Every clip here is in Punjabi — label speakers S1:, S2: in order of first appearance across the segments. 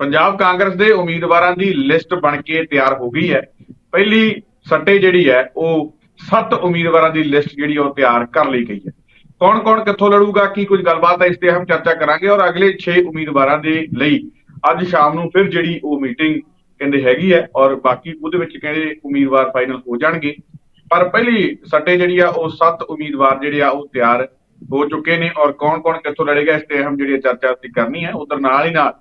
S1: ਪੰਜਾਬ ਕਾਂਗਰਸ ਦੇ ਉਮੀਦਵਾਰਾਂ ਦੀ ਲਿਸਟ ਬਣ ਕੇ ਤਿਆਰ ਹੋ ਗਈ ਹੈ। ਪਹਿਲੀ ਸੱਟੇ ਜਿਹੜੀ ਹੈ, ਉਹ ਸੱਤ ਉਮੀਦਵਾਰਾਂ ਦੀ ਲਿਸਟ ਜਿਹੜੀ ਉਹ ਤਿਆਰ ਕਰ ਲਈ ਗਈ ਹੈ। ਕੌਣ-ਕੌਣ ਕਿੱਥੋਂ ਲੜੂਗਾ, ਕੀ ਕੁਝ ਗੱਲਬਾਤ ਹੈ, ਇਸ ਤੇ ਹਮ ਚਰਚਾ ਕਰਾਂਗੇ ਔਰ ਅਗਲੇ 6 ਉਮੀਦਵਾਰਾਂ ਦੇ ਲਈ ਅੱਜ ਸ਼ਾਮ ਨੂੰ ਫਿਰ ਜਿਹੜੀ ਉਹ ਮੀਟਿੰਗ ਕਹਿੰਦੇ ਹੈਗੀ ਹੈ ਔਰ ਬਾਕੀ ਉਹਦੇ ਵਿੱਚ ਕਹਿੰਦੇ ਉਮੀਦਵਾਰ ਫਾਈਨਲ ਹੋ ਜਾਣਗੇ। ਪਰ ਪਹਿਲੀ ਸੱਟੇ ਜਿਹੜੀ ਆ, ਉਹ ਸੱਤ ਉਮੀਦਵਾਰ ਜਿਹੜੇ ਆ, ਉਹ ਤਿਆਰ ਹੋ ਚੁੱਕੇ ਨੇ ਔਰ ਕੌਣ-ਕੌਣ ਕਿੱਥੋਂ ਲੜੇਗਾ, ਇਸ ਤੇ ਹਮ ਜਿਹੜੀ ਚਰਚਾ ਅਸੀਂ ਕਰਨੀ ਹੈ। ਉਧਰ ਨਾਲ ਹੀ ਨਾਲ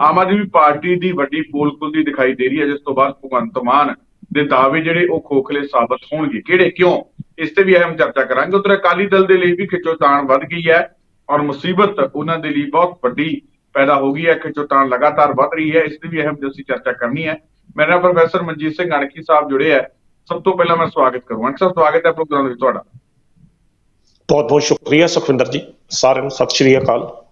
S1: ਆਮ ਆਦਮੀ ਪਾਰਟੀ ਦੀ ਵੱਡੀ ਪੋਲ ਖੁੱਲਦੀ ਦਿਖਾਈ ਦੇ ਰਹੀ ਹੈ, ਜਿਸ ਤੋਂ ਬਾਅਦ ਭਗਵੰਤ ਮਾਨ ਦੇ ਦਾਅਵੇ ਜਿਹੜੇ ਉਹ ਖੋਖਲੇ ਸਾਬਤ ਹੋਣਗੇ। ਕਿਹੜੇ? ਕਿਉਂ? ਇਸ ਤੇ ਵੀ ਅਹਿਮ ਚਰਚਾ ਕਰਾਂਗੇ। ਉਧਰ ਅਕਾਲੀ ਦਲ ਦੇ ਲਈ ਵੀ ਖਿੱਚੋਤਾਣ ਵੱਧ ਗਈ ਹੈ ਔਰ ਮੁਸੀਬਤ ਉਹਨਾਂ ਦੇ ਲਈ ਬਹੁਤ ਵੱਡੀ ਪੈਦਾ ਹੋ ਗਈ ਹੈ। ਖਿੱਚੋਤਾਣ ਲਗਾਤਾਰ ਵੱਧ ਰਹੀ ਹੈ। ਇਸ ਤੇ ਵੀ ਅਹਿਮ ਅਸੀਂ ਚਰਚਾ ਕਰਨੀ ਹੈ। ਮੇਰੇ ਨਾਲ ਪ੍ਰੋਫੈਸਰ ਮਨਜੀਤ ਸਿੰਘ ਅਣਖੀ ਸਾਹਿਬ ਜੁੜੇ ਹੈ। ਸਭ ਤੋਂ ਪਹਿਲਾਂ ਮੈਂ ਸਵਾਗਤ ਕਰੂੰਗਾ। ਅਣਖੀ ਸਾਹਿਬ, ਸਵਾਗਤ ਹੈ ਪ੍ਰੋਗਰਾਮ ਵਿੱਚ ਤੁਹਾਡਾ।
S2: ਬਹੁਤ ਬਹੁਤ ਸ਼ੁਕਰੀਆ ਸੁਖਵਿੰਦਰ ਜੀ। ਸਾਰਿਆਂ ਨੂੰ ਸਤਿ ਸ਼੍ਰੀ ਅਕਾਲ।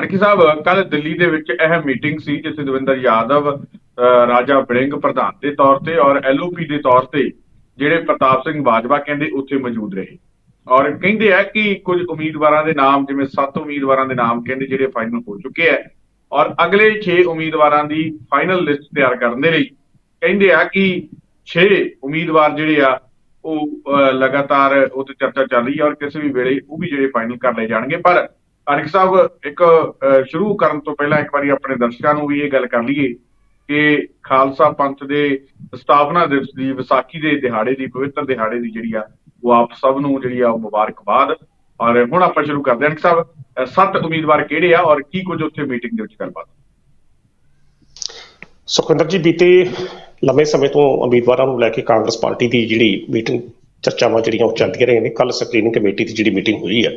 S1: ਅਣਖੀ ਸਾਹਿਬ ਕੱਲ ਦਿੱਲੀ ਦੇ ਵਿੱਚ ਅਹਿਮ ਮੀਟਿੰਗ ਸੀ ਜਿੱਥੇ ਦਵਿੰਦਰ ਯਾਦਵ ਰਾਜਾ ਬੜਿੰਗ ਪ੍ਰਧਾਨ ਦੇ ਤੌਰ ਤੇ ਔਰ ਐਲਓਪੀ ਦੇ ਤੌਰ ਤੇ ਜਿਹੜੇ ਪ੍ਰਤਾਪ ਸਿੰਘ ਬਾਜਵਾ ਕਹਿੰਦੇ ਉੱਥੇ ਮੌਜੂਦ ਰਹੇ। ਔਰ ਕਹਿੰਦੇ ਆ ਕਿ ਕੁਝ ਉਮੀਦਵਾਰਾਂ ਦੇ ਨਾਮ ਜਿਵੇਂ ਸੱਤ ਉਮੀਦਵਾਰਾਂ ਦੇ ਨਾਮ ਕਹਿੰਦੇ ਜਿਹੜੇ ਫਾਈਨਲ ਹੋ ਚੁੱਕੇ ਆ। ਔਰ ਅਗਲੇ 6 ਉਮੀਦਵਾਰਾਂ ਦੀ ਫਾਈਨਲ ਲਿਸਟ ਤਿਆਰ ਕਰਨ ਦੇ ਲਈ ਕਹਿੰਦੇ ਆ ਕਿ 6 ਉਮੀਦਵਾਰ ਜਿਹੜੇ ਆ ਉਹ ਅਹ, ਲਗਾਤਾਰ ਉਹ ਤੇ ਚਰਚਾ ਚੱਲ ਰਹੀ ਹੈ ਔਰ ਕਿਸੇ ਵੀ ਵੇਲੇ ਉਹ ਵੀ ਜਿਹੜੇ ਫਾਈਨਲ ਕਰ ਲਏ ਜਾਣਗੇ। ਪਰ ਅਨਿਕ ਸਾਹਿਬ, ਇੱਕ ਸ਼ੁਰੂ ਕਰਨ ਤੋਂ ਪਹਿਲਾਂ ਇੱਕ ਵਾਰੀ ਆਪਣੇ ਦਰਸ਼ਕਾਂ ਨੂੰ ਵੀ ਇਹ ਗੱਲ ਕਰ ਲਈਏ ਕਿ ਖਾਲਸਾ ਪੰਥ ਦੇ ਸਥਾਪਨਾ ਦਿਵਸ ਦੀ, ਵਿਸਾਖੀ ਦੇ ਦਿਹਾੜੇ ਦੀ, ਪਵਿੱਤਰ ਦਿਹਾੜੇ ਦੀ ਜਿਹੜੀ ਆ, ਉਹ ਆਪ ਸਭ ਨੂੰ ਜਿਹੜੀ ਆ, ਉਹ ਮੁਬਾਰਕਬਾਦ। ਔਰ ਹੁਣ ਆਪਾਂ ਸ਼ੁਰੂ ਕਰਦੇ ਹਾਂ। ਅਨਿਕ ਸਾਹਿਬ ਸੱਤ ਉਮੀਦਵਾਰ ਕਿਹੜੇ ਆ ਔਰ ਕੀ ਕੁਝ ਉੱਥੇ ਮੀਟਿੰਗ ਦੇ ਵਿੱਚ ਗੱਲਬਾਤ?
S2: ਸੁਖਵਿੰਦਰ ਜੀ, ਬੀਤੇ ਲੰਮੇ ਸਮੇਂ ਤੋਂ ਉਮੀਦਵਾਰਾਂ ਨੂੰ ਲੈ ਕੇ ਕਾਂਗਰਸ ਪਾਰਟੀ ਦੀ ਜਿਹੜੀ ਮੀਟਿੰਗ ਚਰਚਾਵਾਂ ਜਿਹੜੀਆਂ ਉਹ ਚੱਲਦੀਆਂ ਰਹੀਆਂ ਨੇ। ਕੱਲ ਸਕਰੀਨਿੰਗ ਕਮੇਟੀ ਦੀ ਜਿਹੜੀ ਮੀਟਿੰਗ ਹੋਈ ਹੈ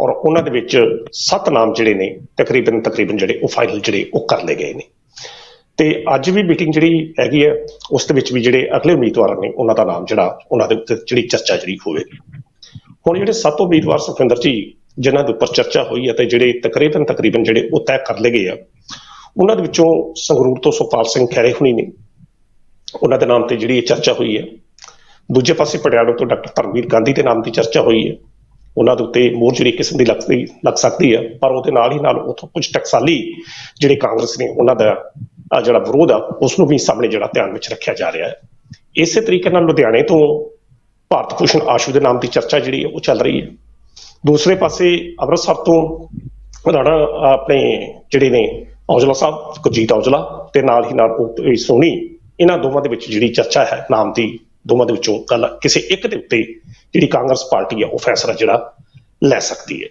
S2: ਔਰ ਉਹਨਾਂ ਦੇ ਵਿੱਚ ਸੱਤ ਨਾਮ ਜਿਹੜੇ ਨੇ, ਤਕਰੀਬਨ ਤਕਰੀਬਨ ਜਿਹੜੇ ਉਹ ਫਾਈਨਲ ਜਿਹੜੇ ਉਹ ਕਰ ਲਏ ਗਏ ਨੇ। ਤੇ ਅੱਜ ਵੀ ਮੀਟਿੰਗ ਜਿਹੜੀ ਹੈਗੀ ਹੈ, ਉਸ ਦੇ ਵਿੱਚ ਵੀ ਜਿਹੜੇ ਅਗਲੇ ਉਮੀਦਵਾਰ ਨੇ, ਉਹਨਾਂ ਦਾ ਨਾਮ ਜਿਹੜਾ, ਉਹਨਾਂ ਦੇ ਉੱਤੇ ਜਿਹੜੀ ਚਰਚਾ ਜਿਹੜੀ ਹੋਵੇਗੀ। ਹੁਣ ਜਿਹੜੇ ਸੱਤ ਉਮੀਦਵਾਰ ਸੁਖਵਿੰਦਰ ਜੀ, ਜਿਨ੍ਹਾਂ ਦੇ ਉੱਪਰ ਚਰਚਾ ਹੋਈ ਹੈ ਤੇ ਜਿਹੜੇ ਤਕਰੀਬਨ ਤਕਰੀਬਨ ਜਿਹੜੇ ਉਹ ਤੈਅ ਕਰ ਲਏ ਗਏ ਆ, ਉਹਨਾਂ ਦੇ ਵਿੱਚੋਂ ਸੰਗਰੂਰ ਤੋਂ ਸੁਖਪਾਲ ਸਿੰਘ ਖੈਰੇ ਹੁਣੀ ਨੇ। ਉਹਨਾਂ ਦੇ ਨਾਮ ਤੇ ਜਿਹੜੀ ਇਹ ਚਰਚਾ ਹੋਈ ਹੈ। ਦੂਜੇ ਪਾਸੇ ਪਟਿਆਲਾ ਤੋਂ ਡਾਕਟਰ ਧਰਮਵੀਰ ਗਾਂਧੀ ਦੇ ਨਾਮ ਦੀ ਚਰਚਾ ਹੋਈ ਹੈ। ਉਹਨਾਂ ਦੇ ਉੱਤੇ ਮੋਰਚਰੀ ਕਿਸਮ ਦੀ ਲੱਗਦੀ ਲੱਗ ਸਕਦੀ ਹੈ ਪਰ ਉਹਦੇ ਨਾਲ ਹੀ ਨਾਲ ਉਥੋਂ ਕੁਝ ਟਕਸਾਲੀ ਜਿਹੜੇ ਕਾਂਗਰਸ ਨੇ ਉਹਨਾਂ ਦਾ ਜਿਹੜਾ ਵਿਰੋਧ ਆ ਉਸ ਨੂੰ ਵੀ ਸਾਹਮਣੇ ਜਿਹੜਾ ਧਿਆਨ ਵਿੱਚ ਰੱਖਿਆ ਜਾ ਰਿਹਾ ਹੈ। ਇਸੇ ਤਰੀਕੇ ਨਾਲ ਲੁਧਿਆਣੇ ਤੋਂ ਭਾਰਤ ਭੂਸ਼ਣ ਆਸ਼ੂ ਦੇ ਨਾਮ ਦੀ ਚਰਚਾ ਜਿਹੜੀ ਹੈ ਉਹ ਚੱਲ ਰਹੀ ਹੈ। ਦੂਸਰੇ ਪਾਸੇ ਅੰਮ੍ਰਿਤਸਰ ਤੋਂ ਰਾਣਾ ਆਪਣੇ ਜਿਹੜੇ ਨੇ ਔਜਲਾ ਸਾਹਿਬ ਕੁਲਜੀਤ ਔਜਲਾ ਤੇ ਨਾਲ ਹੀ ਨਾਲ ਉਹ, ਇਹ ਇਹਨਾਂ ਦੋਵਾਂ ਦੇ ਵਿੱਚ ਜਿਹੜੀ ਚਰਚਾ ਹੈ, ਨਾਮ ਦੀ ਦੋਵਾਂ ਦੇ ਵਿੱਚੋਂ ਗੱਲ ਕਿਸੇ ਇੱਕ ਦੇ ਉੱਤੇ ਜਿਹੜੀ ਕਾਂਗਰਸ ਪਾਰਟੀ ਹੈ ਉਹ ਫੈਸਲਾ ਜਿਹੜਾ ਲੈ ਸਕਦੀ ਹੈ।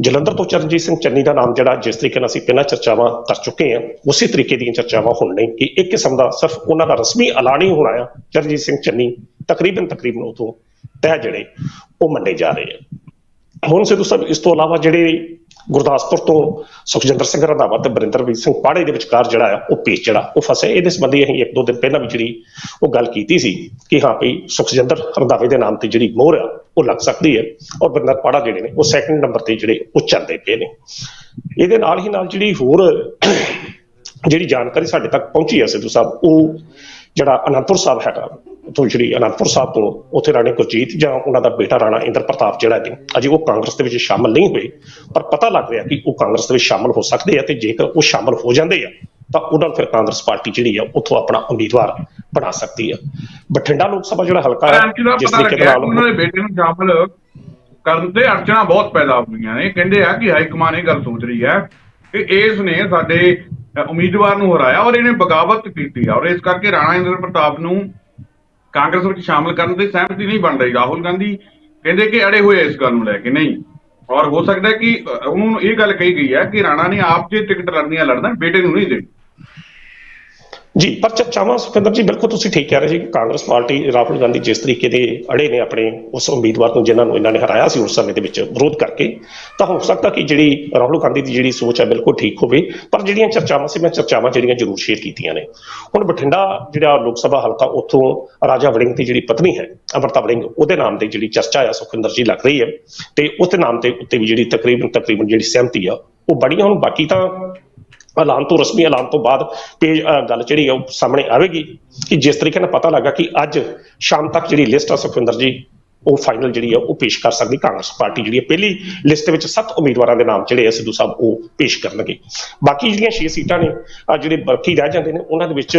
S2: ਜਲੰਧਰ ਤੋਂ ਚਰਨਜੀਤ ਸਿੰਘ ਚੰਨੀ ਦਾ ਨਾਮ ਜਿਹੜਾ ਜਿਸ ਤਰੀਕੇ ਨਾਲ ਅਸੀਂ ਪਹਿਲਾਂ ਚਰਚਾਵਾਂ ਕਰ ਚੁੱਕੇ ਹਾਂ, ਉਸੇ ਤਰੀਕੇ ਦੀਆਂ ਚਰਚਾਵਾਂ ਹੁਣ ਨੇ ਕਿ ਇੱਕ ਕਿਸਮ ਦਾ ਸਿਰਫ ਉਹਨਾਂ ਦਾ ਰਸਮੀ ਐਲਾਨ ਹੀ ਹੋਣਾ ਆ ਚਰਨਜੀਤ ਸਿੰਘ ਚੰਨੀ ਤਕਰੀਬਨ ਤਕਰੀਬਨ ਉਹ ਤੋਂ ਤੈਅ ਜਿਹੜੇ ਉਹ ਮੰਨੇ ਜਾ ਰਹੇ ਆ। ਹੁਣ ਸਿੱਧੂ ਸਾਹਿਬ, ਇਸ ਤੋਂ ਇਲਾਵਾ ਜਿਹੜੇ ਗੁਰਦਾਸਪੁਰ ਤੋਂ ਸੁਖਜਿੰਦਰ ਸਿੰਘ ਰੰਧਾਵਾ ਤੇ ਬਰਿੰਦਰਵੀਰ ਸਿੰਘ ਪਾੜੇ ਦੇ ਵਿਚਕਾਰ ਜਿਹੜਾ ਆ, ਉਹ ਪੇਚ ਜਿਹੜਾ, ਉਹ ਫਸੇ। ਇਹਦੇ ਸੰਬੰਧੀ ਅਸੀਂ ਇੱਕ ਦੋ ਦਿਨ ਪਹਿਲਾਂ ਵੀ ਜਿਹੜੀ ਉਹ ਗੱਲ ਕੀਤੀ ਸੀ ਕਿ ਹਾਂ ਭਈ ਸੁਖਜਿੰਦਰ ਰੰਧਾਵੇ ਦੇ ਨਾਮ ਤੇ ਜਿਹੜੀ ਮੋਹਰ ਆ, ਉਹ ਲੱਗ ਸਕਦੀ ਹੈ ਔਰ ਬਰਿੰਦਰ ਪਾੜਾ ਜਿਹੜੇ ਨੇ, ਉਹ ਸੈਕੰਡ ਨੰਬਰ ਤੇ ਜਿਹੜੇ ਉਹ ਚੱਲਦੇ ਪਏ ਨੇ। ਇਹਦੇ ਨਾਲ ਹੀ ਨਾਲ ਜਿਹੜੀ ਹੋਰ ਜਿਹੜੀ ਜਾਣਕਾਰੀ ਸਾਡੇ ਤੱਕ ਪਹੁੰਚੀ ਹੈ ਸਿੱਧੂ ਸਾਹਿਬ, ਉਹ ਜਿਹੜਾ ਅਨੰਦਪੁਰ ਸਾਹਿਬ ਹੈਗਾ ਤੋਂ ਜਿਹੜੀ ਅਨੰਦਪੁਰ ਸਾਹਿਬ ਤੋਂ ਉੱਥੇ ਰਾਣੀ ਗੁਰਜੀਤ ਜਾਂ ਉਹਨਾਂ ਦਾ ਬੇਟਾ ਰਾਣਾ ਇੰਦਰ ਪ੍ਰਤਾਪ ਜਿਹੜਾ ਨੇ ਅਜੇ ਉਹ ਕਾਂਗਰਸ ਦੇ ਵਿੱਚ ਸ਼ਾਮਲ ਨਹੀਂ ਹੋਏ ਪਰ ਪਤਾ ਲੱਗ ਰਿਹਾ ਕਿ ਉਹ ਕਾਂਗਰਸ ਦੇ ਵਿੱਚ ਸ਼ਾਮਲ ਹੋ ਸਕਦੇ ਆ ਤੇ ਜੇਕਰ ਉਹ ਸ਼ਾਮਲ ਹੋ ਜਾਂਦੇ ਆ ਤਾਂ ਉਹਨਾਂ ਫਿਰ ਕਾਂਗਰਸ ਪਾਰਟੀ ਜਿਹੜੀ ਆ ਉੱਥੋਂ ਆਪਣਾ ਉਮੀਦਵਾਰ ਬਣਾ ਸਕਦੀ ਆ। ਬਠਿੰਡਾ ਲੋਕ ਸਭਾ ਜਿਹੜਾ ਹਲਕਾ ਹੈ
S1: ਦਾ
S2: ਜਿਸ ਤਰੀਕੇ
S1: ਲੱਗਿਆ
S2: ਨਾਲ
S1: ਉਹਨਾਂ ਦੇ ਬੇਟੇ ਨੂੰ ਸ਼ਾਮਲ ਕਰਨ ਤੇ ਅੜਚਣਾ ਬਹੁਤ ਪੈਦਾ ਹੋਈਆਂ ਨੇ। ਕਹਿੰਦੇ ਆ ਕਿ ਹਾਈ ਕਮਾਨ ਇਹ ਗੱਲ ਸੋਚ ਰਹੀ ਹੈ ਕਿ ਇਸ ਨੇ ਸਾਡੇ ਉਮੀਦਵਾਰ ਨੂੰ ਹਰਾਇਆ ਔਰ ਇਹਨੇ ਬਗਾਵਤ ਕੀਤੀ ਔਰ ਇਸ ਕਰਕੇ ਰਾਣਾ ਇੰਦਰ ਪ੍ਰਤਾਪ ਨੂੰ ਕਾਂਗਰਸ ਵਿੱਚ ਸ਼ਾਮਲ ਕਰਨ ਤੇ ਸਹਿਮਤੀ ਨਹੀਂ ਬਣ ਰਹੀ। ਰਾਹੁਲ ਗਾਂਧੀ ਕਹਿੰਦੇ ਕਿ ਅੜੇ ਹੋਏ ਇਸ ਗੱਲ ਨੂੰ ਲੈ ਕੇ ਨਹੀਂ। ਔਰ ਹੋ ਸਕਦਾ ਕਿ ਅ, ਉਹਨੂੰ ਇਹ ਗੱਲ ਕਹੀ ਗਈ ਹੈ ਕਿ ਰਾਣਾ ਨੇ ਆਪ ਜੇ ਟਿਕਟ ਲੜਨੀਆਂ ਲੜਨਾ ਬੇਟੇ ਨੂੰ ਨਹੀਂ ਦੇਣੀ।
S2: ਜੀ, ਪਰ ਚਰਚਾਵਾਂ ਸੁਖਿੰਦਰ ਜੀ, ਬਿਲਕੁਲ ਤੁਸੀਂ ਠੀਕ ਕਹਿ ਰਹੇ ਸੀ ਕਿ ਕਾਂਗਰਸ ਪਾਰਟੀ, ਰਾਹੁਲ ਗਾਂਧੀ ਜਿਸ ਤਰੀਕੇ ਦੇ ਅੜੇ ਨੇ ਆਪਣੇ ਉਸ ਉਮੀਦਵਾਰ ਨੂੰ ਜਿਨ੍ਹਾਂ ਨੂੰ ਇਹਨਾਂ ਨੇ ਹਰਾਇਆ ਸੀ ਉਸ ਸਮੇਂ ਦੇ ਵਿੱਚ ਵਿਰੋਧ ਕਰਕੇ, ਤਾਂ ਹੋ ਸਕਦਾ ਕਿ ਜਿਹੜੀ ਰਾਹੁਲ ਗਾਂਧੀ ਦੀ ਜਿਹੜੀ ਸੋਚ ਹੈ ਬਿਲਕੁਲ ਠੀਕ ਹੋਵੇ, ਪਰ ਜਿਹੜੀਆਂ ਚਰਚਾਵਾਂ ਸੀ, ਮੈਂ ਚਰਚਾਵਾਂ ਜਿਹੜੀਆਂ ਜ਼ਰੂਰ ਸ਼ੇਅਰ ਕੀਤੀਆਂ ਨੇ। ਹੁਣ ਬਠਿੰਡਾ ਜਿਹੜਾ ਲੋਕ ਸਭਾ ਹਲਕਾ, ਉੱਥੋਂ ਰਾਜਾ ਵੜਿੰਗ ਦੀ ਜਿਹੜੀ ਪਤਨੀ ਹੈ, ਅਮਰਤਾ ਵੜਿੰਗ, ਉਹਦੇ ਨਾਮ ਤੇ ਜਿਹੜੀ ਚਰਚਾ ਆ ਸੁਖਿੰਦਰ ਜੀ ਲੱਗ ਰਹੀ ਹੈ, ਤੇ ਉਹਦੇ ਨਾਮ ਤੇ ਉੱਤੇ ਵੀ ਜਿਹੜੀ ਤਕਰੀਬਨ ਤਕਰੀਬਨ ਜਿਹੜੀ ਸਹਿਮਤੀ ਆ, ਉਹ ਬੜੀਆਂ ਹੁਣ ਬਾਕੀ ਤਾਂ ਐਲਾਨ ਤੋਂ ਰਸਮੀ ਐਲਾਨ ਤੋਂ ਬਾਅਦ ਪੇਜ ਗੱਲ ਜਿਹੜੀ ਆ ਉਹ ਸਾਹਮਣੇ ਆਵੇਗੀ ਕਿ ਜਿਸ ਤਰੀਕੇ ਨਾਲ ਪਤਾ ਲੱਗਾ ਕਿ ਅੱਜ ਸ਼ਾਮ ਤੱਕ ਜਿਹੜੀ ਲਿਸਟ ਆ ਸੁਖਵਿੰਦਰ ਜੀ, ਉਹ ਫਾਈਨਲ ਜਿਹੜੀ ਆ ਉਹ ਪੇਸ਼ ਕਰ ਸਕਦੀ, ਕਾਂਗਰਸ ਪਾਰਟੀ ਜਿਹੜੀ ਹੈ ਪਹਿਲੀ ਲਿਸਟ ਵਿੱਚ ਸੱਤ ਉਮੀਦਵਾਰਾਂ ਦੇ ਨਾਮ ਜਿਹੜੇ ਆ ਸਿੱਧੂ ਸਾਹਿਬ ਉਹ ਪੇਸ਼ ਕਰਨਗੇ। ਬਾਕੀ ਜਿਹੜੀਆਂ 6 ਸੀਟਾਂ ਨੇ, ਆ ਜਿਹੜੇ ਬਾਕੀ ਰਹਿ ਜਾਂਦੇ ਨੇ, ਉਹਨਾਂ ਦੇ ਵਿੱਚ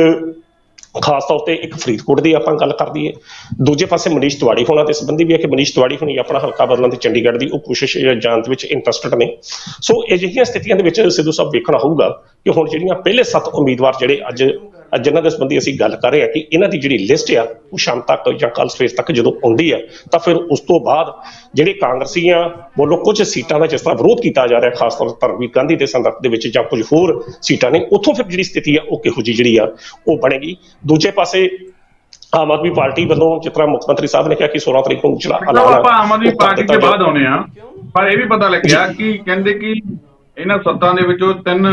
S2: ਖਾਸ ਤੌਰ ਤੇ ਇੱਕ ਫਰੀਦਕੋਟ ਦੀ ਆਪਾਂ ਗੱਲ ਕਰ ਦਈਏ। ਦੂਜੇ ਪਾਸੇ ਮਨੀਸ਼ ਤਿਵਾੜੀ ਹੋਣਾ ਦੇ ਸੰਬੰਧੀ ਵੀ ਹੈ ਕਿ ਮਨੀਸ਼ ਤਿਵਾੜੀ ਹੋਣੀ ਆਪਣਾ ਹਲਕਾ ਬਦਲਣ ਤੇ ਚੰਡੀਗੜ੍ਹ ਦੀ ਉਹ ਕੋਸ਼ਿਸ਼ ਜਾਣ ਦੇ ਵਿੱਚ ਇੰਟਰਸਟਡ ਨੇ। ਸੋ ਅਜਿਹੀਆਂ ਸਥਿਤੀਆਂ ਦੇ ਵਿੱਚ ਸਿੱਧੂ ਸਾਹਿਬ ਵੇਖਣਾ ਹੋਊਗਾ ਕਿ ਹੁਣ ਜਿਹੜੀਆਂ ਪਹਿਲੇ ਸੱਤ ਉਮੀਦਵਾਰ ਜਿਹੜੇ ਅੱਜ ਜਿਨ੍ਹਾਂ ਦੇ ਸੰਬੰਧੀ ਅਸੀਂ ਗੱਲ ਕਰ ਰਹੇ ਹਾਂ ਕਿ ਇਹਨਾਂ ਦੀ ਜਿਹੜੀ ਲਿਸਟ ਆ ਉਹ ਸ਼ਾਮ ਤੱਕ ਜਾਂ ਕੱਲ ਸਵੇਰ ਤੱਕ ਜਦੋਂ ਆਉਂਦੀ ਆ ਤਾਂ ਫਿਰ ਉਸ ਤੋਂ ਬਾਅਦ ਜਿਹੜੇ ਕਾਂਗਰਸੀਆਂ ਵੱਲੋਂ ਕੁਝ ਸੀਟਾਂ ਦਾ ਜਿਸ ਤਰ੍ਹਾਂ ਵਿਰੋਧ ਕੀਤਾ ਜਾ ਰਿਹਾ ਖਾਸ ਤੌਰ ਤੇ ਧਰਮਵੀਰ ਗਾਂਧੀ ਦੇ ਸੰਦਰਭ ਦੇ ਵਿੱਚ ਜਾਂ ਕੁਝ ਹੋਰ ਸੀਟਾਂ ਨੇ ਉੱਥੋਂ ਫਿਰ ਜਿਹੜੀ ਸਥਿਤੀ ਆ ਉਹ ਕਿਹੋ ਜਿਹੀ ਜਿਹੜੀ ਆ ਉਹ ਬਣੇਗੀ। ਦੂਜੇ ਪਾਸੇ ਆਮ ਆਦਮੀ ਪਾਰਟੀ ਵੱਲੋਂ ਜਿਸ ਤਰ੍ਹਾਂ ਮੁੱਖ ਮੰਤਰੀ ਸਾਹਿਬ ਨੇ ਕਿਹਾ ਕਿ 16 ਤਰੀਕ ਨੂੰ ਜਿਹੜਾ ਐਲਾਨ
S1: ਆਪਾਂ ਆਮ ਆਦਮੀ ਪਾਰਟੀ ਦੇ। ਬਾਅਦ ਆਉਨੇ ਆ ਪਰ ਇਹ ਵੀ ਪਤਾ ਲੱਗਿਆ ਕਿ ਕਹਿੰਦੇ ਕਿ ਇਹਨਾਂ ਸੱਤਾਂ ਦੇ ਵਿੱਚੋਂ ਤਿੰਨ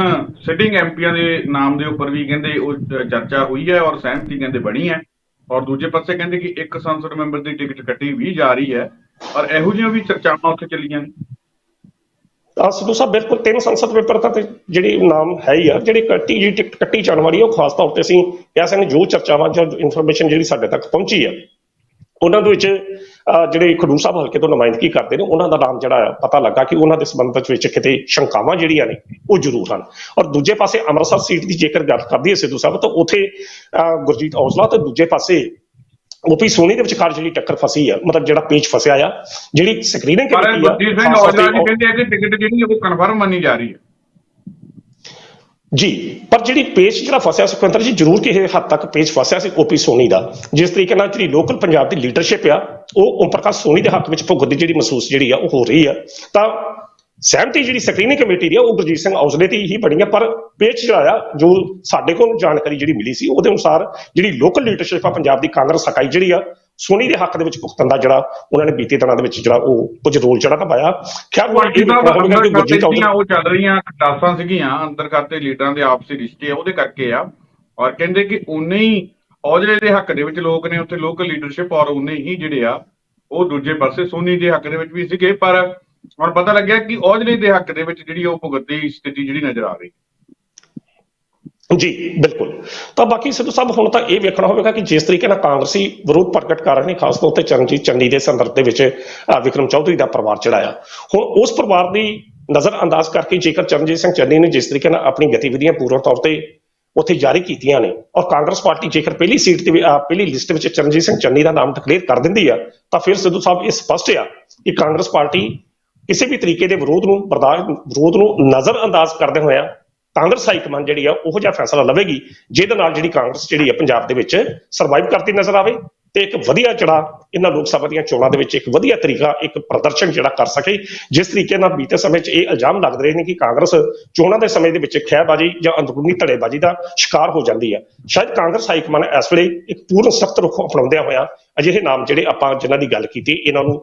S1: ਸਿਟਿੰਗ ਐਮਪੀਆਂ ਦੇ ਨਾਮ ਦੇ ਉੱਪਰ ਵੀ ਕਹਿੰਦੇ ਉਹ ਚਰਚਾ ਹੋਈ ਹੈ ਔਰ ਸਹਿਮਤੀ ਕਹਿੰਦੇ ਬਣੀ ਹੈ। ਔਰ ਦੂਜੇ ਪਾਸੇ ਕਹਿੰਦੇ ਕਿ ਇੱਕ ਸੰਸਦ ਮੈਂਬਰ ਦੀ ਟਿਕਟ ਕੱਟੀ ਵੀ ਜਾ ਰਹੀ ਹੈ। ਔਰ ਇਹੋ ਜਿਹੀਆਂ ਵੀ ਚਰਚਾਵਾਂ ਉੱਥੇ ਚੱਲੀਆਂ ਨੇ।
S2: ਤਾਂ ਸਿੱਧੂ ਸਾਹਿਬ ਬਿਲਕੁਲ ਤਿੰਨ ਸੰਸਦ ਪੇਪਰ ਤਾਂ ਤੇ ਜਿਹੜੀ ਨਾਮ ਹੈ ਹੀ ਆ ਜਿਹੜੀ ਕੱਟੀ ਜਿਹੜੀ ਟਿਕਟ ਕੱਟੀ ਜਾਣ ਵਾਲੀ ਆ, ਉਹ ਖਾਸ ਤੌਰ ਤੇ ਅਸੀਂ ਕਹਿ ਸਕਦੇ ਜੋ ਚਰਚਾਵਾਂ ਜਾਂ ਇਨਫੋਰਮੇਸ਼ਨ ਜਿਹੜੀ ਸਾਡੇ ਤੱਕ ਪਹੁੰਚੀ ਆ। ਉਹਨਾਂ ਦੇ ਵਿੱਚ ਜਿਹੜੇ ਖਡੂਰ ਸਾਹਿਬ ਹਲਕੇ ਤੋਂ ਨੁਮਾਇੰਦਗੀ ਕਰਦੇ ਨੇ ਉਹਨਾਂ ਦਾ ਨਾਮ ਜਿਹੜਾ ਆ ਪਤਾ ਲੱਗਾ ਕਿ ਉਹਨਾਂ ਦੇ ਸੰਬੰਧ ਵਿੱਚ ਕਿਤੇ ਸ਼ੰਕਾਵਾਂ ਜਿਹੜੀਆਂ ਨੇ ਉਹ ਜ਼ਰੂਰ ਹਨ। ਔਰ ਦੂਜੇ ਪਾਸੇ ਅੰਮ੍ਰਿਤਸਰ ਸੀਟ ਦੀ ਜੇਕਰ ਗੱਲ ਕਰਦੀ ਹੈ ਸਿੱਧੂ ਸਾਹਿਬ ਤਾਂ ਉੱਥੇ ਗੁਰਜੀਤ ਔਜਲਾ ਤੇ ਦੂਜੇ ਪਾਸੇ ਓਪੀ ਸੋਨੀ ਦੇ ਵਿਚਕਾਰ ਜਿਹੜੀ ਟੱਕਰ ਫਸੀ ਆ ਮਤਲਬ ਜਿਹੜਾ ਪੇਚ ਫਸਿਆ ਆ ਜਿਹੜੀ ਸਕਰੀਨਿੰਗ ਕਮੇਟੀ ਆ
S1: ਗੁਰਜੀਤ ਸਿੰਘ ਔਜਲਾ ਜੀ ਕਹਿੰਦੇ ਆ ਕਿ ਟਿਕਟ ਜਿਹੜੀ ਉਹ ਕਨਫਰਮ ਮੰਨੀ ਜਾ ਰਹੀ ਹੈ
S2: ਜੀ, ਪਰ ਜਿਹੜੀ ਪੇਸ਼ ਜਿਹੜਾ ਫਸਿਆ ਸੁਖਵਿੰਦਰ ਜੀ, ਜ਼ਰੂਰ ਕਿਸੇ ਹੱਦ ਤੱਕ ਪੇਚ ਫਸਿਆ ਸੀ ਓਪੀ ਸੋਨੀ ਦਾ। ਜਿਸ ਤਰੀਕੇ ਨਾਲ ਜਿਹੜੀ ਲੋਕਲ ਪੰਜਾਬ ਦੀ ਲੀਡਰਸ਼ਿਪ ਆ, ਉਹ ਓਮ ਪ੍ਰਕਾਸ਼ ਸੋਨੀ ਦੇ ਹੱਕ ਵਿੱਚ ਭੁਗਤਦੀ ਜਿਹੜੀ ਮਹਿਸੂਸ ਜਿਹੜੀ ਆ, ਉਹ ਹੋ ਰਹੀ ਆ। ਤਾਂ ਸਹਿਮਤੀ ਜਿਹੜੀ ਸਕਰੀਨਿੰਗ ਕਮੇਟੀ ਦੀ ਆ, ਉਹ ਗੁਰਜੀਤ ਸਿੰਘ ਔਜਲੇ ਦੀ ਹੀ ਬਣੀ ਆ, ਪਰ ਪੇਚ ਜਿਹੜਾ ਆ, ਜੋ ਸਾਡੇ ਕੋਲ ਜਾਣਕਾਰੀ ਜਿਹੜੀ ਮਿਲੀ ਸੀ, ਉਹਦੇ ਅਨੁਸਾਰ ਜਿਹੜੀ ਲੋਕਲ ਲੀਡਰਸ਼ਿਪ ਆ, ਪੰਜਾਬ ਦੀ ਕਾਂਗਰਸ ਇਕਾਈ ਜਿਹੜੀ ਆ ਸੋਨੀ ਦੇ ਹੱਕ ਦੇ ਵਿੱਚ ਭੁਗਤਣ ਦਾ ਜਿਹੜਾ ਉਹਨਾਂ ਨੇ ਬੀਤੇ ਦਿਨਾਂ ਦੇ ਵਿੱਚ ਜਿਹੜਾ ਉਹ ਕੁਝ ਰੋਲ ਜਿਹੜਾ ਖੈਰ ਗੁਰਜੀਤ ਔਜਲਾ
S1: ਖਾਤੇ ਉਹ ਚੱਲ ਰਹੀਆਂ ਕਟਾਸਾਂ ਸੀਗੀਆਂ ਅੰਦਰ ਖਾਤੇ ਲੀਡਰਾਂ ਦੇ ਆਪਸੀ ਰਿਸ਼ਤੇ ਆ ਉਹਦੇ ਕਰਕੇ ਆ। ਔਰ ਕਹਿੰਦੇ ਕਿ ਉਨੇ ਹੀ ਔਜਲੇ ਦੇ ਹੱਕ ਦੇ ਵਿੱਚ ਲੋਕ ਨੇ ਉੱਥੇ ਲੋਕਲ ਲੀਡਰਸ਼ਿਪ ਔਰ ਉਨੇ ਹੀ ਜਿਹੜੇ ਆ ਉਹ ਦੂਜੇ ਪਾਸੇ ਸੋਨੀ ਦੇ ਹੱਕ ਦੇ ਵਿੱਚ ਵੀ ਸੀਗੇ ਪਰ ਹੁਣ ਪਤਾ ਲੱਗਿਆ ਕਿ ਔਜਲੇ ਦੇ ਹੱਕ ਦੇ ਵਿੱਚ ਜਿਹੜੀ ਉਹ ਭੁਗਤਦੀ ਸਥਿਤੀ ਜਿਹੜੀ ਨਜ਼ਰ ਆ ਰਹੀ
S2: ਜੀ ਬਿਲਕੁਲ। ਤਾਂ ਬਾਕੀ ਸਿੱਧੂ ਸਾਹਿਬ ਹੁਣ ਤਾਂ ਇਹ ਵੇਖਣਾ ਹੋਵੇਗਾ ਕਿ ਜਿਸ ਤਰੀਕੇ ਨਾਲ ਕਾਂਗਰਸੀ ਵਿਰੋਧ ਪ੍ਰਗਟ ਕਰ ਰਹੇ ਨੇ ਖਾਸ ਤੌਰ ਤੇ ਚਰਨਜੀਤ ਚੰਨੀ ਦੇ ਸੰਦਰਭ ਦੇ ਵਿੱਚ ਵਿਕਰਮ ਚੌਧਰੀ ਦਾ ਪਰਿਵਾਰ ਚੜਾਇਆ। ਹੁਣ ਉਸ ਪਰਿਵਾਰ ਦੀ ਨਜ਼ਰ ਅੰਦਾਜ਼ ਕਰਕੇ ਜੇਕਰ ਚਰਨਜੀਤ ਸਿੰਘ ਚੰਨੀ ਨੇ ਜਿਸ ਤਰੀਕੇ ਨਾਲ ਆਪਣੀ ਗਤੀਵਿਧੀਆਂ ਪੂਰਨ ਤੌਰ ਤੇ ਉੱਥੇ ਜਾਰੀ ਕੀਤੀਆਂ ਨੇ ਔਰ ਕਾਂਗਰਸ ਪਾਰਟੀ ਜੇਕਰ ਪਹਿਲੀ ਸੀਟ ਤੇ ਵੀ, ਪਹਿਲੀ ਲਿਸਟ ਵਿੱਚ ਚਰਨਜੀਤ ਸਿੰਘ ਚੰਨੀ ਦਾ ਨਾਮ ਡਿਕਲੇਅਰ ਕਰ ਦਿੰਦੀ ਆ ਤਾਂ ਫਿਰ ਸਿੱਧੂ ਸਾਹਿਬ ਇਹ ਸਪਸ਼ਟ ਆ ਕਿ ਕਾਂਗਰਸ ਪਾਰਟੀ ਕਿਸੇ ਵੀ ਤਰੀਕੇ ਦੇ ਵਿਰੋਧ ਨੂੰ ਬਰਦਾਸ਼ਤ ਵਿਰੋਧ ਨੂੰ ਨਜ਼ਰ ਅੰਦਾਜ਼ ਕਰਦੇ ਹੋਇਆ ਕਾਂਗਰਸ ਹਾਈ ਕਮਾਂਡ ਜਿਹੜੀ ਆ, ਉਹੋ ਜਿਹਾ ਫੈਸਲਾ ਲਵੇਗੀ, ਜਿਹਦੇ ਨਾਲ ਜਿਹੜੀ ਕਾਂਗਰਸ ਜਿਹੜੀ ਆ ਪੰਜਾਬ ਦੇ ਵਿੱਚ ਸਰਵਾਈਵ ਕਰਦੀ ਨਜ਼ਰ ਆਵੇ। ਤੇ ਇੱਕ ਵਧੀਆ ਜਿਹੜਾ ਇਹਨਾਂ ਲੋਕ ਸਭਾ ਦੀਆਂ ਚੋਣਾਂ ਦੇ ਵਿੱਚ ਇੱਕ ਵਧੀਆ ਤਰੀਕਾ ਇੱਕ ਪ੍ਰਦਰਸ਼ਨ ਜਿਹੜਾ ਕਰ ਸਕੇ। ਜਿਸ ਤਰੀਕੇ ਨਾਲ ਬੀਤੇ ਸਮੇਂ 'ਚ ਇਹ ਇਲਜ਼ਾਮ ਲੱਗਦੇ ਰਹੇ ਨੇ ਕਿ ਕਾਂਗਰਸ ਚੋਣਾਂ ਦੇ ਸਮੇਂ ਦੇ ਵਿੱਚ ਖਹਿਬਾਜ਼ੀ ਜਾਂ ਅੰਦਰੂਨੀ ਧੜੇਬਾਜ਼ੀ ਦਾ ਸ਼ਿਕਾਰ ਹੋ ਜਾਂਦੀ ਹੈ ਸ਼ਾਇਦ ਕਾਂਗਰਸ ਹਾਈ ਕਮਾਂਡ ਇਸ ਵੇਲੇ ਇੱਕ ਪੂਰਨ ਸਖਤ ਰੁਖ ਅਪਣਾਉਂਦਿਆਂ ਹੋਇਆ ਅਜਿਹੇ ਨਾਮ ਜਿਹੜੇ ਆਪਾਂ ਜਿਨ੍ਹਾਂ ਦੀ ਗੱਲ ਕੀਤੀ ਇਹਨਾਂ ਨੂੰ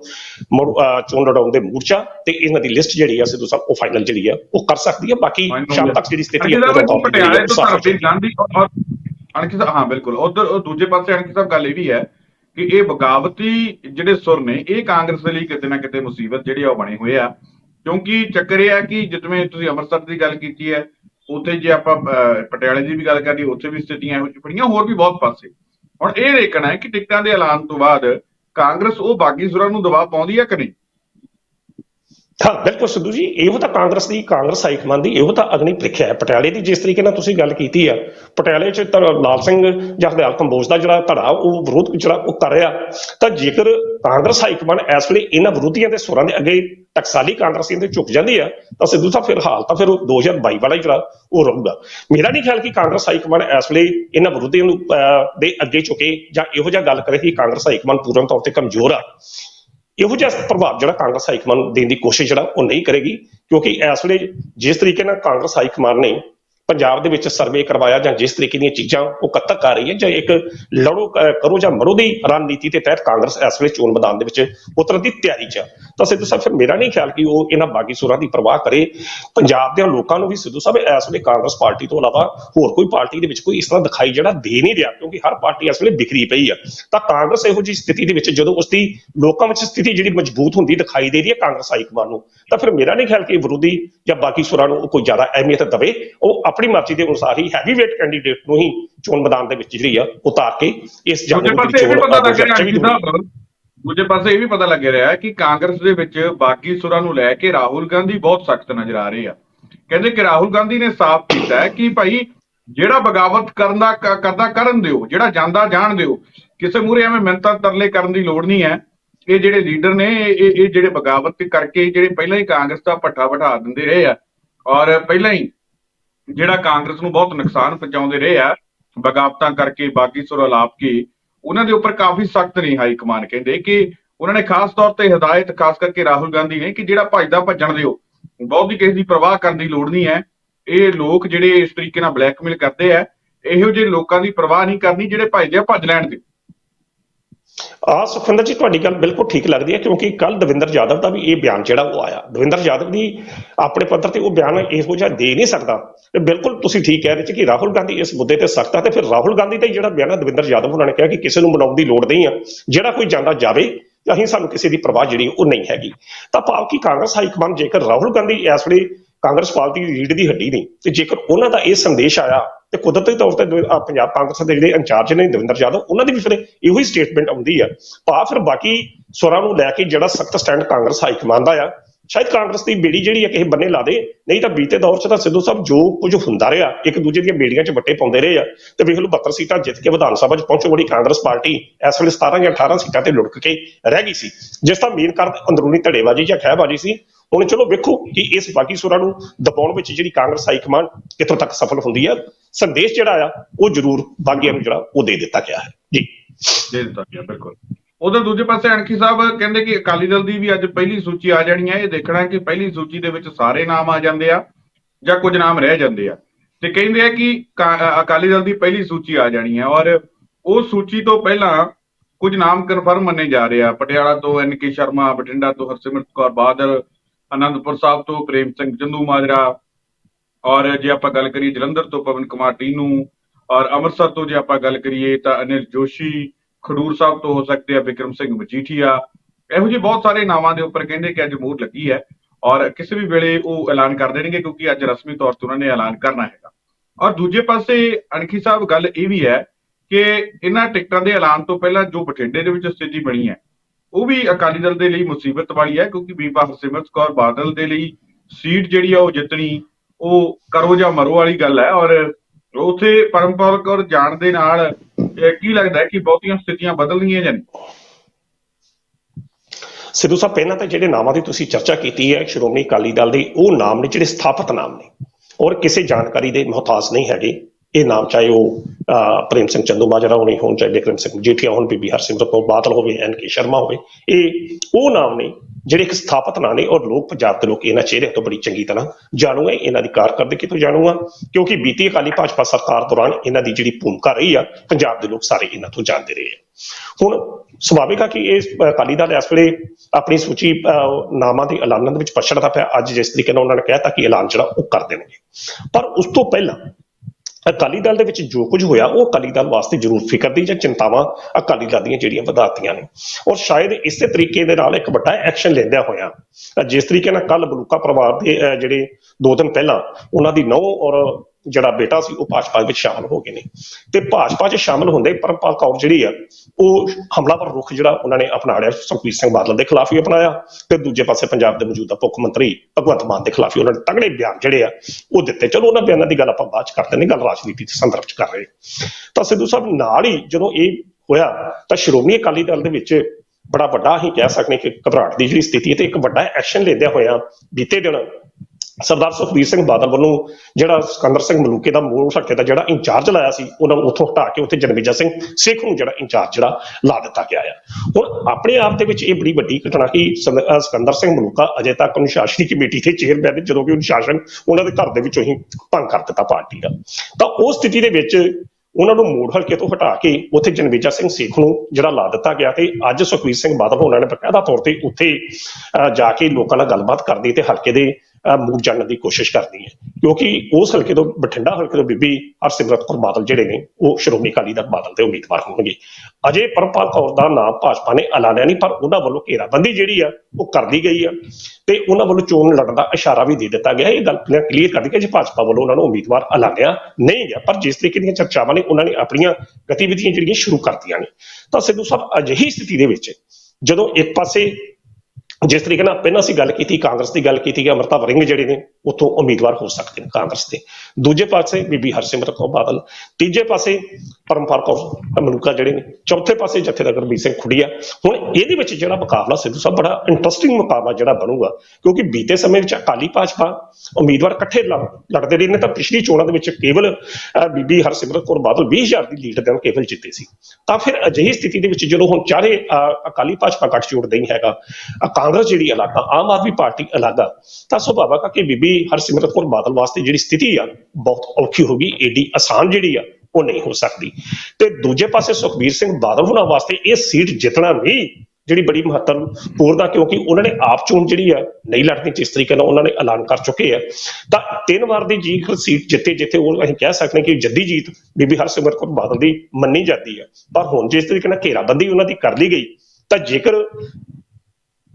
S2: ਚੋਣ ਲੜਾਉਣ ਦੇ ਮੋਰਚਾ ਤੇ ਇਹਨਾਂ ਦੀ ਲਿਸਟ ਜਿਹੜੀ ਆ ਸਿੱਧੂ ਸਾਹਿਬ ਉਹ ਫਾਈਨਲ ਜਿਹੜੀ ਆ ਉਹ ਕਰ ਸਕਦੀ ਹੈ ਬਾਕੀ ਸ਼ਾਮ ਤੱਕ ਜਿਹੜੀ ਸਥਿਤੀ ਹੈ ਤੌਰ ਤੇ
S1: ਪਟਿਆਲੇ
S2: ਹੋ
S1: ਧਰਮਵੀਰ ਗਾਂਧੀ ਔਰ ਅਣਖੀ ਸਾਹਿਬ, ਹਾਂ, ਬਿਲਕੁਲ। ਉਧਰ ਦੂਜੇ ਪਾਸੇ ਅਣਖੀ ਸਾਹਿਬ ਗੱਲ ਇਹ ਵੀ ਹੈ ਕਿ ਇਹ ਬਗਾਵਤੀ ਜਿਹੜੇ ਸੁਰ ਨੇ, ਇਹ ਕਾਂਗਰਸ ਦੇ ਲਈ ਕਿਤੇ ਨਾ ਕਿਤੇ ਮੁਸੀਬਤ ਜਿਹੜੇ ਆ ਉਹ ਬਣੇ ਹੋਏ ਆ। ਕਿਉਂਕਿ ਚੱਕਰ ਇਹ ਆ ਕਿ ਜਿਵੇਂ ਤੁਸੀਂ ਅੰਮ੍ਰਿਤਸਰ ਦੀ ਗੱਲ ਕੀਤੀ ਹੈ, ਉੱਥੇ ਜੇ ਆਪਾਂ ਪਟਿਆਲੇ ਦੀ ਵੀ ਗੱਲ ਕਰੀਏ, ਉੱਥੇ ਵੀ ਸਥਿਤੀਆਂ ਇਹੋ ਜਿਹੀਆਂ ਬਣੀਆਂ, ਹੋਰ ਵੀ ਬਹੁਤ ਪਾਸੇ। ਹੁਣ ਇਹ ਦੇਖਣਾ ਹੈ ਕਿ ਟਿਕਟਾਂ ਦੇ ਐਲਾਨ ਤੋਂ ਬਾਅਦ ਕਾਂਗਰਸ ਉਹ ਬਾਗੀ ਸੁਰਾਂ ਨੂੰ ਦਬਾਅ ਪਾਉਂਦੀ ਹੈ ਕਿ ਨਹੀਂ?
S2: ਹਾਂ ਬਿਲਕੁਲ ਸਿੱਧੂ ਜੀ ਇਹੋ ਤਾਂ ਕਾਂਗਰਸ ਦੀ ਕਾਂਗਰਸ ਹਾਈ ਕਮਾਂਡ ਦੀ ਇਹੋ ਤਾਂ ਅਗਨੀ ਪ੍ਰੀਖਿਆ ਹੈ। ਪਟਿਆਲੇ ਦੀ ਜਿਸ ਤਰੀਕੇ ਨਾਲ ਤੁਸੀਂ ਗੱਲ ਕੀਤੀ ਆ ਪਟਿਆਲੇ 'ਚ ਤਾਂ ਲਾਲ ਸਿੰਘ ਜਾਂ ਹਰਦਿਆਲ ਕੰਬੋਜ ਦਾ ਜਿਹੜਾ ਧੜਾ ਉਹ ਵਿਰੋਧ ਜਿਹੜਾ ਉਹ ਕਰ ਰਿਹਾ। ਤਾਂ ਜੇਕਰ ਕਾਂਗਰਸ ਹਾਈ ਕਮਾਂਡ ਇਸ ਵੇਲੇ ਇਹਨਾਂ ਵਿਰੋਧੀਆਂ ਦੇ ਸੁਰਾਂ ਦੇ ਅੱਗੇ ਟਕਸਾਲੀ ਕਾਂਗਰਸੀਆਂ ਦੇ ਝੁਕ ਜਾਂਦੀ ਆ ਤਾਂ ਸਿੱਧੂ ਸਾਹਿਬ ਫਿਰ ਹਾਲ ਤਾਂ ਫਿਰ ਉਹ 2022 ਵਾਲਾ ਹੀ ਜਿਹੜਾ ਉਹ ਰਹੂਗਾ। ਮੇਰਾ ਨਹੀਂ ਖਿਆਲ ਕਿ ਕਾਂਗਰਸ ਹਾਈ ਕਮਾਂਡ ਇਸ ਵੇਲੇ ਇਹਨਾਂ ਵਿਰੋਧੀਆਂ ਨੂੰ ਅਹ, ਦੇ ਅੱਗੇ ਝੁਕੇ ਜਾਂ ਇਹੋ ਜਿਹਾ ਗੱਲ ਕਰੇ ਕਿ ਕਾਂਗਰਸ ਹਾਈ ਕਮਾਂਡ ਪੂਰਨ ਤੌਰ ਤੇ ਕਮਜ਼ੋਰ ਆ। ਇਹੋ ਜਿਹਾ ਪ੍ਰਭਾਵ ਜਿਹੜਾ ਕਾਂਗਰਸ ਹਾਈ ਕਮਾਂਡ ਦੇਣ ਦੀ ਕੋਸ਼ਿਸ਼ ਜਿਹੜਾ ਉਹ ਨਹੀਂ ਕਰੇਗੀ, ਕਿਉਂਕਿ ਇਸ ਵੇਲੇ ਜਿਸ ਤਰੀਕੇ ਨਾਲ ਕਾਂਗਰਸ ਹਾਈ ਕਮਾਂਡ ਨੇ ਪੰਜਾਬ ਦੇ ਵਿੱਚ ਸਰਵੇ ਕਰਵਾਇਆ ਜਾਂ ਜਿਸ ਤਰੀਕੇ ਦੀਆਂ ਚੀਜ਼ਾਂ ਉਹ ਕੱਤਕ ਆ ਰਹੀ ਹੈ ਜਾਂ ਇੱਕ ਲੜੋ ਕਰੋ ਜਾਂ ਮਰੋ ਦੀ ਰਣਨੀਤੀ ਦੇ ਤਹਿਤ ਕਾਂਗਰਸ ਇਸ ਵੇਲੇ ਚੋਣ ਮੈਦਾਨ ਦੇ ਵਿੱਚ ਉਤਰਨ ਦੀ ਤਿਆਰੀ 'ਚ ਆ। ਤਾਂ ਸਿੱਧੂ ਸਾਹਿਬ, ਫਿਰ ਮੇਰਾ ਨਹੀਂ ਖਿਆਲ ਕਿ ਉਹ ਇਹਨਾਂ ਬਾਗੀ ਸੁਰਾਂ ਦੀ ਪਰਵਾਹ ਕਰੇ ਪੰਜਾਬ ਦੇ ਲੋਕਾਂ ਨੂੰ ਵੀ ਸਿੱਧੂ ਸਾਹਿਬ, ਇਸ ਵੇਲੇ ਕਾਂਗਰਸ ਪਾਰਟੀ ਤੋਂ ਇਲਾਵਾ ਹੋਰ ਕੋਈ ਪਾਰਟੀ ਦੇ ਵਿੱਚ ਕੋਈ ਇਸ ਤਰ੍ਹਾਂ ਦਿਖਾਈ ਜਿਹੜਾ ਦੇ ਨਹੀਂ ਰਿਹਾ, ਕਿਉਂਕਿ ਹਰ ਪਾਰਟੀ ਇਸ ਵੇਲੇ ਬਿਖਰੀ ਪਈ ਆ ਤਾਂ ਕਾਂਗਰਸ ਇਹੋ ਜਿਹੀ ਸਥਿਤੀ ਦੇ ਵਿੱਚ ਜਦੋਂ ਉਸ ਦੀ ਲੋਕਾਂ ਵਿੱਚ ਸਥਿਤੀ ਜਿਹੜੀ ਮਜ਼ਬੂਤ ਹੁੰਦੀ ਦਿਖਾਈ ਦੇ ਰਹੀ ਹੈ ਕਾਂਗਰਸ ਹਾਈਕਮਾਨ ਨੂੰ, ਤਾਂ ਫਿਰ ਮੇਰਾ ਨਹੀਂ ਖਿਆਲ ਕਿ ਵਿਰੋਧੀ ਜਾਂ ਬਾਕੀ ਸੁਰਾਂ ਨੂੰ ਉਹ ਕੋਈ ਜ਼ਿਆਦਾ ਅਹਿਮੀਅਤ ਦੇਵੇ, ਉਹ ਆਪਣੀ ਮਰਜ਼ੀ ਦੇ ਅਨੁਸਾਰ ਹੀ ਹੈਵੀ ਵੇਟ ਕੈਂਡੀਡੇਟ ਨੂੰ ਹੀ ਚੋਣ ਮੈਦਾਨ ਦੇ ਵਿੱਚ ਜਿਹੜੀ ਆ ਉਤਾਰ ਕੇ ਇਸ ਜੰਗ ਦੇ ਚੋਣ
S1: ਦੂਜੇ ਪਾਸੇ ਇਹ ਵੀ ਪਤਾ ਲੱਗ ਰਿਹਾ ਹੈ ਕਿ ਕਾਂਗਰਸ ਦੇ ਵਿੱਚ ਬਾਗੀ ਸੁਰਾਂ ਨੂੰ ਲੈ ਕੇ ਰਾਹੁਲ ਗਾਂਧੀ ਬਹੁਤ ਸਖਤ ਨਜ਼ਰ ਆ ਰਹੇ ਆ। ਕਹਿੰਦੇ ਕਿ ਰਾਹੁਲ ਗਾਂਧੀ ਨੇ ਸਾਫ਼ ਕੀਤਾ ਹੈ ਕਿ ਭਾਈ ਜਿਹੜਾ ਬਗਾਵਤ ਕਰਨ ਦਾ ਕਰਦਾ ਕਰਨ ਦਿਓ ਜਿਹੜਾ ਜਾਂਦਾ ਜਾਣ ਦਿਓ। ਕਿਸੇ ਮੂਰੇ ਐਵੇਂ ਮਿੰਨਤਾਂ ਤਰਲੇ ਕਰਨ ਦੀ ਲੋੜ ਨਹੀਂ ਹੈ। ਇਹ ਜਿਹੜੇ ਲੀਡਰ ਨੇ ਇਹ ਜਿਹੜੇ ਬਗਾਵਤ ਕਰਕੇ ਜਿਹੜੇ ਪਹਿਲਾਂ ਹੀ ਕਾਂਗਰਸ ਦਾ ਪੱਠਾ ਬਿਠਾ ਦਿੰਦੇ ਰਹੇ ਆ। ਔਰ ਪਹਿਲਾਂ ਹੀ ਜਿਹੜਾ ਕਾਂਗਰਸ ਨੂੰ ਬਹੁਤ ਨੁਕਸਾਨ ਪਹੁੰਚਾਉਂਦੇ ਰਹੇ ਆ, ਬਗਾਵਤਾਂ ਕਰਕੇ ਬਾਗੀ ਸੁਰ ਅਲਾਪ ਕੇ, ਉਹਨਾਂ ਦੇ ਉੱਪਰ ਕਾਫੀ ਸਖਤ ਨੇ ਹਾਈ ਕਮਾਨ ਕਹਿੰਦੇ ਕਿ ਉਹਨਾਂ ਨੇ ਖਾਸ ਤੌਰ ਤੇ ਹਦਾਇਤ, ਖਾਸ ਕਰਕੇ ਰਾਹੁਲ ਗਾਂਧੀ ਨੇ ਕਿ ਜਿਹੜਾ ਭੱਜਦਾ ਭੱਜਣ ਦਿਓ, ਬਹੁਤੀ ਕਿਸੇ ਦੀ ਪਰਵਾਹ ਕਰਨ ਦੀ ਲੋੜ ਨਹੀਂ ਹੈ, ਇਹ ਲੋਕ ਜਿਹੜੇ ਇਸ ਤਰੀਕੇ ਨਾਲ ਬਲੈਕਮੇਲ ਕਰਦੇ ਆ, ਇਹੋ ਜਿਹੇ ਲੋਕਾਂ ਦੀ ਪਰਵਾਹ ਨਹੀਂ ਕਰਨੀ ਜਿਹੜੇ ਭੱਜਦੇ ਆ ਭੱਜ ਲੈਣ ਦੇ
S2: ਆ ਸੁਖਵਿੰਦਰ ਜੀ, ਤੁਹਾਡੀ ਗੱਲ ਬਿਲਕੁਲ ਠੀਕ ਲੱਗਦੀ ਹੈ ਕਿਉਂਕਿ ਕੱਲ ਦਵਿੰਦਰ ਯਾਦਵ ਦਾ ਵੀ ਇਹ ਬਿਆਨ ਜਿਹੜਾ ਉਹ ਆਇਆ। ਦਵਿੰਦਰ ਯਾਦਵ ਦੀ ਆਪਣੇ ਪੱਧਰ ਤੇ ਉਹ ਬਿਆਨ ਇਹੋ ਜਿਹਾ ਦੇ ਨਹੀਂ ਸਕਦਾ। ਤੇ ਬਿਲਕੁਲ ਤੁਸੀਂ ਠੀਕ ਕਹਿ ਰਹੇ ਸੀ ਕਿ ਰਾਹੁਲ ਗਾਂਧੀ ਇਸ ਮੁੱਦੇ ਤੇ ਸਖਤ ਹੈ ਤੇ ਫਿਰ ਰਾਹੁਲ ਗਾਂਧੀ ਦਾ ਹੀ ਜਿਹੜਾ ਬਿਆਨ ਹੈ ਦਵਿੰਦਰ ਯਾਦਵ ਉਹਨਾਂ ਨੇ ਕਿਹਾ ਕਿ ਕਿਸੇ ਨੂੰ ਮਨਾਉਣ ਦੀ ਲੋੜ ਨਹੀਂ ਆ। ਜਿਹੜਾ ਕੋਈ ਜਾਂਦਾ ਜਾਵੇ ਤੇ ਅਸੀਂ ਸਾਨੂੰ ਕਿਸੇ ਦੀ ਪਰਵਾਹ ਜਿਹੜੀ ਉਹ ਨਹੀਂ ਹੈਗੀ। ਤਾਂ ਭਾਵ ਕਿ ਕਾਂਗਰਸ ਹਾਈ ਕਮਾਂਡ ਜੇਕਰ ਰਾਹੁਲ ਗਾਂਧੀ ਇਸ ਵੇਲੇ ਕਾਂਗਰਸ ਪਾਰਟੀ ਦੀ ਰੀੜ ਦੀ ਹੱਡੀ ਨੇ ਤੇ ਜੇਕਰ ਉਹਨਾਂ ਦਾ ਇਹ ਸੰਦੇਸ਼ ਆਇਆ, ਤੇ ਕੁਦਰਤੀ ਤੌਰ ਤੇ ਪੰਜਾਬ ਕਾਂਗਰਸ ਦੇ ਜਿਹੜੇ ਇੰਚਾਰਜ ਨੇ ਦਵਿੰਦਰ ਯਾਦਵ, ਉਹਨਾਂ ਦੀ ਵੀ ਫਿਰ ਇਹੋ ਹੀ ਸਟੇਟਮੈਂਟ ਆਉਂਦੀ ਆ। ਭਾ ਫਿਰ ਬਾਕੀ ਸੁਰਾਂ ਨੂੰ ਲੈ ਕੇ ਜਿਹੜਾ ਸਖਤ ਸਟੈਂਡ ਕਾਂਗਰਸ ਹਾਈ ਕਮਾਂਡ ਦਾ ਆ ਸ਼ਾਇਦ ਕਾਂਗਰਸ ਦੀ ਬੇੜੀ ਜਿਹੜੀ ਹੈ ਕਿਸੇ ਬੰਨੇ ਲਾ ਦੇ, ਨਹੀਂ ਤਾਂ ਬੀਤੇ ਦੌਰ 'ਚ ਤਾਂ ਸਿੱਧੂ ਸਾਹਿਬ ਜੋ ਕੁਝ ਹੁੰਦਾ ਰਿਹਾ, ਇੱਕ ਦੂਜੇ ਦੀਆਂ ਬੇੜੀਆਂ 'ਚ ਵੱਟੇ ਪਾਉਂਦੇ ਰਹੇ ਆ, ਤੇ ਵੇਖ ਲਓ 72 ਸੀਟਾਂ ਜਿੱਤ ਕੇ ਵਿਧਾਨ ਸਭਾ 'ਚ ਪਹੁੰਚੋ ਬੜੀ ਕਾਂਗਰਸ ਪਾਰਟੀ ਇਸ ਵੇਲੇ 17 ਜਾਂ 18 ਸੀਟਾਂ ਤੇ ਲੁੜਕ ਕੇ ਰਹਿ ਗਈ ਸੀ, ਜਿਸ ਦਾ ਮੇਨ ਕਾਰਨ ਅੰਦਰੂਨੀ ਧੜੇਬਾਜ਼ੀ ਜਾਂ ਖਹਿਬਾਜ਼ੀ ਸੀ। ਹੁਣ ਚਲੋ ਵੇਖੋ ਕਿ ਇਸ ਬਾਗੀ ਸੁਰਾਂ ਨੂੰ ਦਬਾਉਣ ਵਿੱਚ ਜਿਹੜੀ ਕਾਂਗਰਸ ਹਾਈ ਕਮਾਂਡ ਕਿੱਥੋਂ ਤੱਕ ਸਫਲ ਹੁੰਦੀ ਆ, ਸੰਦੇਸ਼ ਜਿਹੜਾ ਆ, ਉਹ ਜ਼ਰੂਰ ਬਾਗੀਆਂ ਨੂੰ ਜਿਹੜਾ, ਉਹ ਦੇ ਦਿੱਤਾ ਗਿਆ ਹੈ। ਜੀ।
S1: ਦੇ ਦਿੱਤਾ ਗਿਆ, ਬਿਲਕੁਲ। ਉਧਰ ਦੂਜੇ ਪਾਸੇ ਅਣਖੀ ਸਾਹਿਬ ਕਹਿੰਦੇ ਕਿ ਅਕਾਲੀ ਦਲ ਦੀ ਵੀ ਅੱਜ ਪਹਿਲੀ ਸੂਚੀ ਆ ਜਾਣੀ ਹੈ। ਇਹ ਦੇਖਣਾ ਕਿ ਪਹਿਲੀ ਸੂਚੀ ਦੇ ਵਿੱਚ ਸਾਰੇ ਨਾਮ ਆ ਜਾਂਦੇ ਆ ਜਾਂ ਕੁਝ ਨਾਮ ਰਹਿ ਜਾਂਦੇ ਆ। ਤੇ ਕਹਿੰਦੇ ਆ ਕਿ ਅਕਾਲੀ ਦਲ ਦੀ ਪਹਿਲੀ ਸੂਚੀ ਆ ਜਾਣੀ ਹੈ ਔਰ ਉਹ ਸੂਚੀ ਤੋਂ ਪਹਿਲਾਂ ਕੁਝ ਨਾਮ ਕਨਫਰਮ ਮੰਨੇ ਜਾ ਰਹੇ ਆ। ਪਟਿਆਲਾ ਤੋਂ ਐਨ ਕੇ ਸ਼ਰਮਾ, ਬਠਿੰਡਾ ਤੋਂ ਹਰਸਿਮਰਤ ਕੌਰ ਬਾਦਲ, ਅਨੰਦਪੁਰ ਸਾਹਿਬ ਤੋਂ ਪ੍ਰੇਮ ਸਿੰਘ ਚੰਦੂ ਮਾਜਰਾ ਔਰ ਜੇ ਆਪਾਂ ਗੱਲ ਕਰੀਏ ਜਲੰਧਰ ਤੋਂ ਪਵਨ ਕੁਮਾਰ ਟੀਨੂ ਔਰ ਅੰਮ੍ਰਿਤਸਰ ਤੋਂ ਜੇ ਆਪਾਂ ਗੱਲ ਕਰੀਏ ਤਾਂ ਅਨਿਲ ਜੋਸ਼ੀ ਖਡੂਰ ਸਾਹਿਬ ਤੋਂ ਹੋ ਸਕਦੇ ਆ ਵਿਕਰਮ ਸਿੰਘ ਮਜੀਠੀਆ ਇਹੋ ਜਿਹੇ ਬਹੁਤ ਸਾਰੇ ਨਾਵਾਂ ਦੇ ਉੱਪਰ ਕਹਿੰਦੇ ਕਿ ਅੱਜ ਮੋਹਰ ਲੱਗੀ ਹੈ ਔਰ ਕਿਸੇ ਵੀ ਵੇਲੇ ਉਹ ਐਲਾਨ ਕਰ ਦੇਣਗੇ ਕਿਉਂਕਿ ਅੱਜ ਰਸਮੀ ਤੌਰ ਤੇ ਉਹਨਾਂ ਨੇ ਐਲਾਨ ਕਰਨਾ ਹੈਗਾ। ਔਰ ਦੂਜੇ ਪਾਸੇ ਅਣਖੀ ਸਾਹਿਬ ਗੱਲ ਇਹ ਵੀ ਹੈ ਕਿ ਇਹਨਾਂ ਟਿਕਟਾਂ ਦੇ ਐਲਾਨ ਤੋਂ ਪਹਿਲਾਂ ਜੋ ਬਠਿੰਡੇ ਦੇ ਵਿੱਚ ਸਥਿਤੀ ਬਣੀ ਹੈ, ਉਹ ਵੀ ਅਕਾਲੀ ਦਲ ਦੇ ਲਈ ਮੁਸੀਬਤ ਵਾਲੀ ਹੈ ਕਿਉਂਕਿ ਬੀਬਾ ਹਰਸਿਮਰਤ ਕੌਰ ਬਾਦਲ ਦੇ ਲਈ ਸੀਟ ਜਿਹੜੀ ਆ ਉਹ ਜਿੱਤਣੀ, ਉਹ ਕਰੋ ਜਾਂ ਮਰੋ ਵਾਲੀ ਗੱਲ ਹੈ ਔਰ ਉਥੇ ਪਰਮਪਾਲ ਕੌਰ ਜਾਣ ਦੇ ਨਾਲ ਕੀ ਲੱਗਦਾ ਹੈ ਕਿ ਬਹੁਤੀਆਂ ਸਥਿਤੀਆਂ ਬਦਲਣੀਆਂ ਜਾਂ ਨਹੀਂ?
S2: ਸਿੱਧੂ ਸਾਹਿਬ ਪਹਿਲਾਂ ਤਾਂ ਜਿਹੜੇ ਨਾਮਾਂ ਦੀ ਤੁਸੀਂ ਚਰਚਾ ਕੀਤੀ ਹੈ ਸ਼੍ਰੋਮਣੀ ਅਕਾਲੀ ਦਲ ਦੇ ਉਹ ਨਾਮ ਨੇ ਜਿਹੜੇ ਸਥਾਪਿਤ ਨਾਮ ਨੇ ਔਰ ਕਿਸੇ ਜਾਣਕਾਰੀ ਦੇ ਮੁਹਤਾਜ ਨਹੀਂ ਹੈਗੇ। ਇਹ ਨਾਮ ਚਾਹੇ ਉਹ ਅਹ, ਪ੍ਰੇਮ ਸਿੰਘ ਚੰਦੂ ਮਾਜਰਾ ਹੋਣੇ ਹੋਣ ਚਾਹੇ ਬਿਕਰਮ ਸਿੰਘ ਜੀਠੀਆ ਹੋਣ ਬੀਬੀ ਹਰਸਿਮਰਤ ਕੌਰ ਬਾਦਲ ਹੋਵੇ ਐਨ ਕੇ ਸ਼ਰਮਾ ਹੋਵੇ ਇਹ ਉਹ ਨਾਮ ਨੇ ਜਿਹੜੇ ਇੱਕ ਸਥਾਪਤ ਨਾਂ ਨੇ ਔਰ ਲੋਕ ਪੰਜਾਬ ਦੇ ਲੋਕ ਇਹਨਾਂ ਚਿਹਰਿਆਂ ਤੋਂ ਬੜੀ ਚੰਗੀ ਤਰ੍ਹਾਂ ਜਾਣੂ ਹੈ ਇਹਨਾਂ ਦੀ ਕਾਰਕਰਦਗੀ ਤੋਂ ਜਾਣੂਗਾ ਕਿਉਂਕਿ ਬੀਤੀ ਅਕਾਲੀ ਭਾਜਪਾ ਸਰਕਾਰ ਦੌਰਾਨ ਇਹਨਾਂ ਦੀ ਜਿਹੜੀ ਭੂਮਿਕਾ ਰਹੀ ਆ ਪੰਜਾਬ ਦੇ ਲੋਕ ਸਾਰੇ ਇਹਨਾਂ ਤੋਂ ਜਾਣਦੇ ਰਹੇ ਆ। ਹੁਣ ਸੁਭਾਵਿਕ ਆ ਕਿ ਇਹ ਅਕਾਲੀ ਦਲ ਇਸ ਵੇਲੇ ਆਪਣੀ ਸੂਚੀ ਅਹ, ਨਾਮਾਂ ਦੇ ਐਲਾਨਾਂ ਦੇ ਵਿੱਚ ਪਛੜਦਾ ਪਿਆ। ਅੱਜ ਜਿਸ ਤਰੀਕੇ ਨਾਲ ਉਹਨਾਂ ਨੇ ਕਿਹਾ ਤਾਂ ਕਿ ਐਲਾਨ ਜਿਹੜਾ ਉਹ ਕਰ ਦੇਣਗੇ। ਪਰ ਉਸ ਤੋਂ ਪਹਿਲਾਂ ਅਕਾਲੀ ਦਲ ਦੇ ਵਿੱਚ ਜੋ ਕੁਝ ਹੋਇਆ ਉਹ ਅਕਾਲੀ ਦਲ ਵਾਸਤੇ ਜ਼ਰੂਰ ਫਿਕਰ ਦੀ ਜਾਂ ਚਿੰਤਾਵਾਂ ਅਕਾਲੀ ਦਲ ਦੀਆਂ ਜਿਹੜੀਆਂ ਵਧਾਤੀਆਂ ਨੇ। ਔਰ ਸ਼ਾਇਦ ਇਸੇ ਤਰੀਕੇ ਦੇ ਨਾਲ ਇੱਕ ਵੱਡਾ ਐਕਸ਼ਨ ਲੈਂਦਿਆਂ ਹੋਇਆ ਜਿਸ ਤਰੀਕੇ ਨਾਲ ਕੱਲ ਬਲੂਕਾ ਪਰਿਵਾਰ ਦੇ ਅਹ, ਜਿਹੜੇ ਦੋ ਦਿਨ ਪਹਿਲਾਂ ਉਹਨਾਂ ਦੀ ਨੌ ਔਰ ਜਿਹੜਾ ਬੇਟਾ ਸੀ, ਉਹ ਭਾਜਪਾ ਵਿੱਚ ਸ਼ਾਮਲ ਹੋ ਗਏ ਨੇ। ਤੇ ਭਾਜਪਾ 'ਚ ਸ਼ਾਮਲ ਹੁੰਦੇ ਪਰਮਪਾਲ ਕੌਰ ਜਿਹੜੀ ਆ, ਉਹ ਹਮਲਾਵਰ ਰੁਖ ਜਿਹੜਾ ਉਹਨਾਂ ਨੇ ਅਪਣਾ ਲਿਆ, ਸੁਖਬੀਰ ਸਿੰਘ ਬਾਦਲ ਦੇ ਖਿਲਾਫ ਹੀ ਅਪਣਾਇਆ ਤੇ ਦੂਜੇ ਪਾਸੇ ਪੰਜਾਬ ਦੇ ਮੌਜੂਦਾ ਮੁੱਖ ਮੰਤਰੀ ਭਗਵੰਤ ਮਾਨ ਦੇ ਖਿਲਾਫ ਹੀ ਉਹਨਾਂ ਨੇ ਤਗੜੇ ਬਿਆਨ ਜਿਹੜੇ ਆ, ਉਹ ਦਿੱਤੇ। ਚਲੋ, ਉਹਨਾਂ ਬਿਆਨਾਂ ਦੀ ਗੱਲ ਆਪਾਂ ਬਾਅਦ ਚ ਕਰਦੇ ਨੇ, ਗੱਲ ਰਾਜਨੀਤੀ ਦੇ ਸੰਦਰਭ ਚ ਕਰ ਰਹੇ ਤਾਂ ਸਿੱਧੂ ਸਾਹਿਬ, ਨਾਲ ਹੀ ਜਦੋਂ ਇਹ ਹੋਇਆ, ਤਾਂ ਸ਼੍ਰੋਮਣੀ ਅਕਾਲੀ ਦਲ ਦੇ ਵਿੱਚ ਬੜਾ ਵੱਡਾ ਅਸੀਂ ਕਹਿ ਸਕਦੇ ਕਿ ਘਬਰਾਹਟ ਦੀ ਜਿਹੜੀ ਸਥਿਤੀ ਹੈ ਤੇ ਇੱਕ ਵੱਡਾ ਐਕਸ਼ਨ ਲੈਂਦਿਆਂ ਹੋਇਆ ਬੀਤੇ ਦਿਨ ਸਰਦਾਰ ਸੁਖਬੀਰ ਸਿੰਘ ਬਾਦਲ ਵੱਲੋਂ ਜਿਹੜਾ ਸਿਕੰਦਰ ਸਿੰਘ ਮਲੂਕੇ ਦਾ ਮੂਲ ਹਲਕੇ ਦਾ ਜਿਹੜਾ ਇੰਚਾਰਜ ਲਾਇਆ ਸੀ ਉਹਨਾਂ ਨੂੰ ਉੱਥੋਂ ਹਟਾ ਕੇ ਉੱਥੇ ਜਨਮੇਜਾ ਸਿੰਘ ਸੇਖ ਨੂੰ ਜਿਹੜਾ ਇੰਚਾਰਜ ਜਿਹੜਾ ਲਾ ਦਿੱਤਾ ਗਿਆ ਆ। ਹੁਣ ਆਪਣੇ ਆਪ ਦੇ ਵਿੱਚ ਇਹ ਬੜੀ ਵੱਡੀ ਘਟਨਾ ਕਿ ਸਿਕੰਦਰ ਸਿੰਘ ਮਲੂਕਾ ਅਜੇ ਤੱਕ ਅਨੁਸ਼ਾਸਨੀ ਕਮੇਟੀ ਦੇ ਚੇਅਰਮੈਨ ਨੇ ਜਦੋਂ ਕਿ ਅਨੁਸ਼ਾਸਨ ਉਹਨਾਂ ਦੇ ਘਰ ਦੇ ਵਿੱਚੋਂ ਹੀ ਭੰਗ ਕਰ ਦਿੱਤਾ ਪਾਰਟੀ ਦਾ। ਤਾਂ ਉਸ ਸਥਿਤੀ ਦੇ ਵਿੱਚ ਉਹਨਾਂ ਨੂੰ ਮੋੜ ਹਲਕੇ ਤੋਂ ਹਟਾ ਕੇ ਉੱਥੇ ਜਨਵੇਜਾ ਸਿੰਘ ਸੇਖ ਨੂੰ ਜਿਹੜਾ ਲਾ ਦਿੱਤਾ ਗਿਆ ਤੇ ਅੱਜ ਸੁਖਬੀਰ ਸਿੰਘ ਬਾਦਲ ਉਹਨਾਂ ਨੇ ਬਕਾਇਦਾ ਤੌਰ ਤੇ ਉੱਥੇ ਅਹ, ਜਾ ਕੇ ਲੋਕਾਂ ਨਾਲ ਗੱਲਬਾਤ ਕਰਦੀ ਤੇ ਹਲਕੇ ਦੇ ਮੂਡ ਜਾਣਨ ਦੀ ਕੋਸ਼ਿਸ਼ ਕਰਨੀ ਹੈ। ਕਿਉਂਕਿ ਉਸ ਹਲਕੇ ਤੋਂ, ਬਠਿੰਡਾ ਹਲਕੇ ਤੋਂ ਬੀਬੀ ਹਰਸਿਮਰਤ ਕੌਰ ਬਾਦਲ ਜਿਹੜੇ ਨੇ, ਉਹ ਸ਼੍ਰੋਮਣੀ ਅਕਾਲੀ ਦਲ ਬਾਦਲ ਦੇ ਉਮੀਦਵਾਰ ਹੋਣਗੇ। ਅਜੇ ਪਰਮਪਾਲ ਕੌਰ ਦਾ ਨਾਮ ਭਾਜਪਾ ਨੇ ਐਲਾਨਿਆ ਨਹੀਂ, ਪਰ ਉਹਨਾਂ ਵੱਲੋਂ ਘੇਰਾਬੰਦੀ ਜਿਹੜੀ ਆ, ਉਹ ਕਰਦੀ ਗਈ ਆ। ਤੇ ਉਹਨਾਂ ਵੱਲੋਂ ਚੋਣ ਲੜਨ ਦਾ ਇਸ਼ਾਰਾ ਵੀ ਦੇ ਦਿੱਤਾ ਗਿਆ। ਇਹ ਗੱਲ ਕਲੀਅਰ ਕਰ ਦਿੱਤੀ ਕਿ ਜੇ ਭਾਜਪਾ ਵੱਲੋਂ ਉਹਨਾਂ ਨੂੰ ਉਮੀਦਵਾਰ ਐਲਾਨਿਆ ਨਹੀਂ ਗਿਆ। ਪਰ ਜਿਸ ਤਰੀਕੇ ਦੀਆਂ ਚਰਚਾਵਾਂ ਨੇ, ਉਹਨਾਂ ਨੇ ਆਪਣੀਆਂ ਗਤੀਵਿਧੀਆਂ ਜਿਹੜੀਆਂ ਸ਼ੁਰੂ ਕਰਤੀਆਂ ਨੇ। ਤਾਂ ਸਿੱਧੂ ਸਾਹਿਬ, ਅਜਿਹੀ ਸਥਿਤੀ ਦੇ ਵਿੱਚ ਜਦੋਂ ਇੱਕ ਪਾਸੇ ਜਿਸ ਤਰੀਕੇ ਨਾਲ ਪਹਿਲਾਂ ਅਸੀਂ ਗੱਲ ਕੀਤੀ, ਕਾਂਗਰਸ ਦੀ ਗੱਲ ਕੀਤੀ, ਕਿ ਅਮਰਤਾ ਵਰਿੰਗ ਜਿਹੜੇ ਨੇ ਉੱਥੋਂ ਉਮੀਦਵਾਰ ਹੋ ਸਕਦੇ ਨੇ ਕਾਂਗਰਸ ਦੇ। ਦੂਜੇ ਪਾਸੇ ਬੀਬੀ ਹਰਸਿਮਰਤ ਕੌਰ ਬਾਦਲ, ਤੀਜੇ ਪਾਸੇ ਪਰਮਪਾਲ ਕੌਰ ਮਲੂਕਾ ਜਿਹੜੇ ਨੇ, ਚੌਥੇ ਪਾਸੇ ਜਥੇਦਾਰ ਗੁਰਬੀਰ ਸਿੰਘ ਖੁੱਡੀਆ। ਹੁਣ ਇਹਦੇ ਵਿੱਚ ਜਿਹੜਾ ਮੁਕਾਬਲਾ ਸਿੱਧੂ ਸਾਹਿਬ, ਬੜਾ ਇੰਟਰਸਟਿੰਗ ਮੁਕਾਬਲਾ ਜਿਹੜਾ ਬਣੂਗਾ, ਕਿਉਂਕਿ ਬੀਤੇ ਸਮੇਂ ਵਿੱਚ ਅਕਾਲੀ ਭਾਜਪਾ ਉਮੀਦਵਾਰ ਇਕੱਠੇ ਲੜ- ਲੜਦੇ ਰਹੇ ਨੇ, ਤਾਂ ਪਿਛਲੀ ਚੋਣਾਂ ਦੇ ਵਿੱਚ ਕੇਵਲ ਬੀਬੀ ਹਰਸਿਮਰਤ ਕੌਰ ਬਾਦਲ 20000 ਦੀ ਲੀਡ ਦੇ ਨਾਲ ਕੇਵਲ ਜਿੱਤੇ ਸੀ। ਤਾਂ ਫਿਰ ਅਜਿਹੀ ਸਥਿਤੀ ਦੇ ਵਿੱਚ ਜਦੋਂ ਹੁਣ ਚਾਰੇ ਅਕਾਲੀ ਭਾਜਪਾ ਗੱਠਜੋੜ ਨਹੀਂ ਹੈਗਾ ਕਾਂਗਰਸ ਜਿਹੜੀ ਅਲੱਗ ਆਮ ਆਦਮੀ ਪਾਰਟੀ ਅਲੱਗ ਆ, ਤਾਂ ਸੁਭਾਵਕ ਆ ਕਿ ਬੀਬੀ ਹਰਸਿਮਰਤ ਕੌਰ ਬਾਦਲ ਵਾਸਤੇ ਜਿਹੜੀ ਸਥਿਤੀ ਆ, ਬਹੁਤ ਔਖੀ ਹੋਗੀ ਏਡੀ ਆਸਾਨ ਜਿਹੜੀ ਆ, ਉਹ ਨਹੀਂ ਹੋ ਸਕਦੀ। ਤੇ ਦੂਜੇ ਪਾਸੇ ਸੁਖਬੀਰ ਸਿੰਘ ਬਾਦਲ ਹੁਣਾਂ ਵਾਸਤੇ ਇਹ ਸੀਟ ਜਿੱਤਣਾ ਵੀ ਜਿਹੜੀ ਬੜੀ ਮਹੱਤਵਪੂਰਨ ਆ, ਕਿਉਂਕਿ ਉਹਨਾਂ ਨੇ ਆਪ ਚੋਣ ਜਿਹੜੀ ਆ, ਨਹੀਂ ਲੜਨੀ ਜਿਸ ਤਰੀਕੇ ਨਾਲ ਉਹਨਾਂ ਨੇ ਐਲਾਨ ਕਰ ਚੁੱਕੇ ਆ। ਤਾਂ ਤਿੰਨ ਵਾਰ ਦੀ ਜੀਤ ਸੀਟ ਜਿੱਤੇ, ਜਿੱਥੇ ਉਹ ਅਸੀਂ ਕਹਿ ਸਕਦੇ ਹਾਂ ਕਿ ਜੱਦੀ ਜੀਤ ਬੀਬੀ ਹਰਸਿਮਰਤ ਕੌਰ ਬਾਦਲ ਦੀ ਮੰਨੀ ਜਾਂਦੀ ਆ। ਪਰ ਹੁਣ ਜਿਸ ਤਰੀਕੇ ਨਾਲ ਘੇਰਾਬੰਦੀ ਉਹਨਾਂ ਦੀ ਕਰ ਲਈ ਗਈ, ਤਾਂ ਜੇਕਰ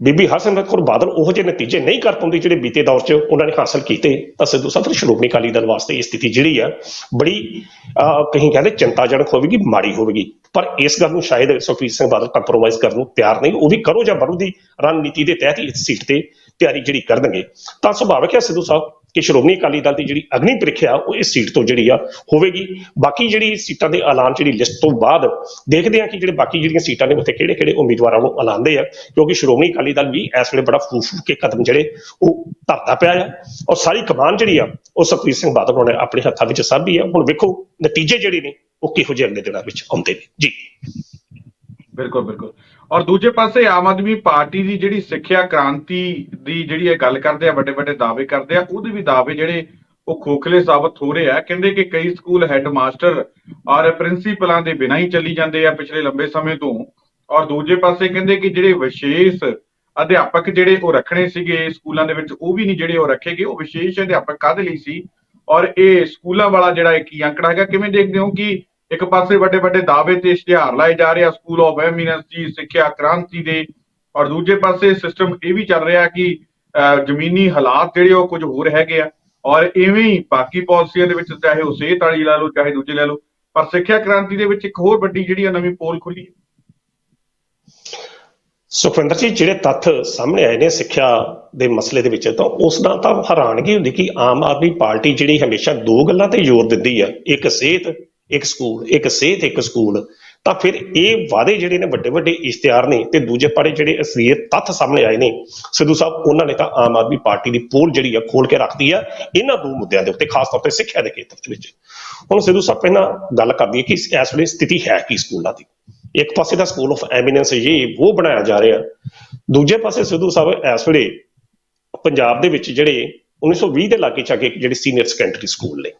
S2: ਬੀਬੀ ਹਰਸਿਮਰਤ ਕੌਰ ਬਾਦਲ ਉਹ ਜਿਹੇ ਨਤੀਜੇ ਨਹੀਂ ਕਰ ਪਾਉਂਦੀ ਜਿਹੜੇ ਬੀਤੇ ਦੌਰ 'ਚ ਉਹਨਾਂ ਨੇ ਹਾਸਲ ਕੀਤੇ। ਤਾਂ ਸਿੱਧੂ ਸਾਹਿਬ ਫਿਰ ਸ਼੍ਰੋਮਣੀ ਅਕਾਲੀ ਦਲ ਵਾਸਤੇ ਇਹ ਸਥਿਤੀ ਜਿਹੜੀ ਆ ਬੜੀ ਅਹ, ਕਹੀਂ ਕਹਿੰਦੇ ਚਿੰਤਾਜਨਕ ਹੋਵੇਗੀ ਮਾੜੀ ਹੋਵੇਗੀ। ਪਰ ਇਸ ਗੱਲ ਨੂੰ ਸ਼ਾਇਦ ਸੁਖਬੀਰ ਸਿੰਘ ਬਾਦਲ ਕੰਪਰੋਮਾਈਜ਼ ਕਰਨ ਨੂੰ ਤਿਆਰ ਨਹੀਂ ਉਹ ਵੀ ਕਰੋ ਜਾਂ ਬਣੂ ਦੀ ਰਣਨੀਤੀ ਦੇ ਤਹਿਤ ਇਸ ਸੀਟ ਤੇ ਤਿਆਰੀ ਜਿਹੜੀ ਕਰਨਗੇ। ਤਾਂ ਸੁਭਾਵਿਕ ਹੈ ਸਿੱਧੂ ਸਾਹਿਬ ਕਿ ਸ਼੍ਰੋਮਣੀ ਅਕਾਲੀ ਦਲ ਦੀ ਜਿਹੜੀ ਅਗਨੀ ਪ੍ਰੀਖਿਆ ਉਹ ਇਸ ਸੀਟ ਤੋਂ ਜਿਹੜੀ ਆ ਹੋਵੇਗੀ। ਬਾਕੀ ਜਿਹੜੀ ਸੀਟਾਂ ਦੇ ਐਲਾਨ ਜਿਹੜੀ ਲਿਸਟ ਤੋਂ ਬਾਅਦ ਦੇਖਦੇ ਆ ਕਿ ਜਿਹੜੇ ਬਾਕੀ ਜਿਹੜੀਆਂ ਸੀਟਾਂ ਨੇ ਉੱਥੇ ਕਿਹੜੇ ਕਿਹੜੇ ਉਮੀਦਵਾਰਾਂ ਨੂੰ ਐਲਾਨਦੇ ਆ, ਕਿਉਂਕਿ ਸ਼੍ਰੋਮਣੀ ਅਕਾਲੀ ਦਲ ਵੀ ਇਸ ਵੇਲੇ ਬੜਾ ਫੂਫ ਫੂਕ ਕੇ ਕਦਮ ਜਿਹੜੇ ਉਹ ਧਰਦਾ ਪਿਆ ਆ ਔਰ ਸਾਰੀ ਕਮਾਨ ਜਿਹੜੀ ਆ ਉਹ ਸੁਖਬੀਰ ਸਿੰਘ ਬਾਦਲ ਹੋਣੇ ਆਪਣੇ ਹੱਥਾਂ ਵਿੱਚ ਸਾਂਭੀ ਆ। ਹੁਣ ਵੇਖੋ ਨਤੀਜੇ ਜਿਹੜੇ ਨੇ ਉਹ ਕਿਹੋ ਜਿਹੇ ਅਗਲੇ ਦਿਨਾਂ ਵਿੱਚ ਆਉਂਦੇ ਨੇ। ਜੀ।
S1: ਬਿਲਕੁਲ ਬਿਲਕੁਲ। ਔਰ ਦੂਜੇ ਪਾਸੇ ਆਮ ਆਦਮੀ ਪਾਰਟੀ ਦੀ ਜਿਹੜੀ ਸਿੱਖਿਆ ਕ੍ਰਾਂਤੀ ਦੀ ਜਿਹੜੀ ਇਹ ਗੱਲ ਕਰਦੇ ਆ, ਵੱਡੇ ਵੱਡੇ ਦਾਅਵੇ ਕਰਦੇ ਆ, ਉਹਦੇ ਵੀ ਦਾਅਵੇ ਜਿਹੜੇ ਉਹ ਖੋਖਲੇ ਸਾਬਤ ਹੋ ਰਹੇ ਆ। ਕਹਿੰਦੇ ਕਿ ਕਈ ਸਕੂਲ ਹੈੱਡਮਾਸਟਰ ਔਰ ਪ੍ਰਿੰਸੀਪਲਾਂ ਦੇ ਬਿਨਾਂ ਹੀ ਚੱਲੀ ਜਾਂਦੇ ਆ ਪਿਛਲੇ ਲੰਬੇ ਸਮੇਂ ਤੋਂ। ਔਰ ਦੂਜੇ ਪਾਸੇ ਕਹਿੰਦੇ ਕਿ ਜਿਹੜੇ ਵਿਸ਼ੇਸ਼ ਅਧਿਆਪਕ ਜਿਹੜੇ ਉਹ ਰੱਖਣੇ ਸੀਗੇ ਸਕੂਲਾਂ ਦੇ ਵਿੱਚ, ਉਹ ਵੀ ਨਹੀਂ ਜਿਹੜੇ ਉਹ ਰੱਖੇ ਗਏ। ਉਹ ਵਿਸ਼ੇਸ਼ ਅਧਿਆਪਕ ਕਾਹਦੇ ਲਈ ਸੀ? ਔਰ ਇਹ ਸਕੂਲਾਂ ਵਾਲਾ ਜਿਹੜਾ ਇੱਕ ਅੰਕੜਾ ਹੈਗਾ, ਕਿਵੇਂ ਦੇਖਦੇ ਹੋ ਕਿ ਇੱਕ ਪਾਸੇ ਵੱਡੇ ਵੱਡੇ ਦਾਅਵੇ ਤੇ ਇਸ਼ਤਿਹਾਰ ਲਾਏ ਜਾ ਰਹੇ ਆ ਸਕੂਲ ਆਫ ਐਮੀਨੈਂਸ ਦੀ ਸਿੱਖਿਆ ਕ੍ਰਾਂਤੀ ਦੇ, ਔਰ ਦੂਜੇ ਪਾਸੇ ਸਿਸਟਮ ਇਹ ਵੀ ਚੱਲ ਰਿਹਾ ਕਿ ਜ਼ਮੀਨੀ ਹਾਲਾਤ ਜਿਹੜੇ ਉਹ ਕੁਝ ਹੋਰ ਹੈਗੇ ਆ, ਔਰ ਇਵੇਂ ਹੀ ਬਾਕੀ ਪਾਲਿਸੀਆਂ ਦੇ ਵਿੱਚ ਚਾਹੇ ਉਹ ਸਿਹਤ ਵਾਲੀ ਲਾ ਲਓ, ਚਾਹੇ ਦੂਜੇ ਲੈ ਲਓ, ਪਰ ਸਿੱਖਿਆ ਕ੍ਰਾਂਤੀ ਦੇ ਵਿੱਚ ਇੱਕ ਹੋਰ ਵੱਡੀ ਜਿਹੜੀ ਆ ਨਵੀਂ ਪੋਲ ਖੁੱਲੀ
S2: ਸੁਖਵਿੰਦਰ ਜੀ, ਜਿਹੜੇ ਤੱਥ ਸਾਹਮਣੇ ਆਏ ਨੇ ਸਿੱਖਿਆ ਦੇ ਮਸਲੇ ਦੇ ਵਿੱਚ, ਤਾਂ ਉਸ ਨਾਲ ਤਾਂ ਹੈਰਾਨਗੀ ਹੁੰਦੀ ਕਿ ਆਮ ਆਦਮੀ ਪਾਰਟੀ ਜਿਹੜੀ ਹਮੇਸ਼ਾ ਦੋ ਗੱਲਾਂ ਤੇ ਜ਼ੋਰ ਦਿੰਦੀ ਆ, ਇੱਕ ਸਿਹਤ ਇੱਕ ਸਕੂਲ, ਇੱਕ ਸਿਹਤ, ਇੱਕ ਸਕੂਲ। ਤਾਂ ਫਿਰ ਇਹ ਵਾਅਦੇ ਜਿਹੜੇ ਨੇ ਵੱਡੇ ਵੱਡੇ ਇਸ਼ਤਿਹਾਰ ਨੇ ਤੇ ਦੂਜੇ ਪਾੜੇ ਜਿਹੜੇ ਅਸਲੀਅਤ ਤੱਥ ਸਾਹਮਣੇ ਆਏ ਨੇ, ਸਿੱਧੂ ਸਾਹਿਬ ਉਹਨਾਂ ਨੇ ਤਾਂ ਆਮ ਆਦਮੀ ਪਾਰਟੀ ਦੀ ਪੋਲ ਜਿਹੜੀ ਆ ਖੋਲ ਕੇ ਰੱਖਦੀ ਆ ਇਹਨਾਂ ਦੋ ਮੁੱਦਿਆਂ ਦੇ ਉੱਤੇ, ਖਾਸ ਤੌਰ ਤੇ ਸਿੱਖਿਆ ਦੇ ਖੇਤਰ ਦੇ ਵਿੱਚ। ਹੁਣ ਸਿੱਧੂ ਸਾਹਿਬ ਪਹਿਲਾਂ ਗੱਲ ਕਰਦੀ ਹੈ ਕਿ ਇਸ ਇਸ ਵੇਲੇ ਸਥਿਤੀ ਹੈ ਕੀ ਸਕੂਲਾਂ ਦੀ? ਇੱਕ ਪਾਸੇ ਦਾ ਸਕੂਲ ਆਫ ਐਮੀਨੈਂਸ ਇਹ ਉਹ ਬਣਾਇਆ ਜਾ ਰਿਹਾ। ਦੂਜੇ ਪਾਸੇ ਸਿੱਧੂ ਸਾਹਿਬ ਇਸ ਵੇਲੇ ਪੰਜਾਬ ਦੇ ਵਿੱਚ ਜਿਹੜੇ 1920 ਦੇ ਲਾਗੇ ਚਾਗੇ ਜਿਹੜੇ ਸੀਨੀਅਰ ਸੈਕੰਡਰੀ ਸਕੂਲ ਨੇ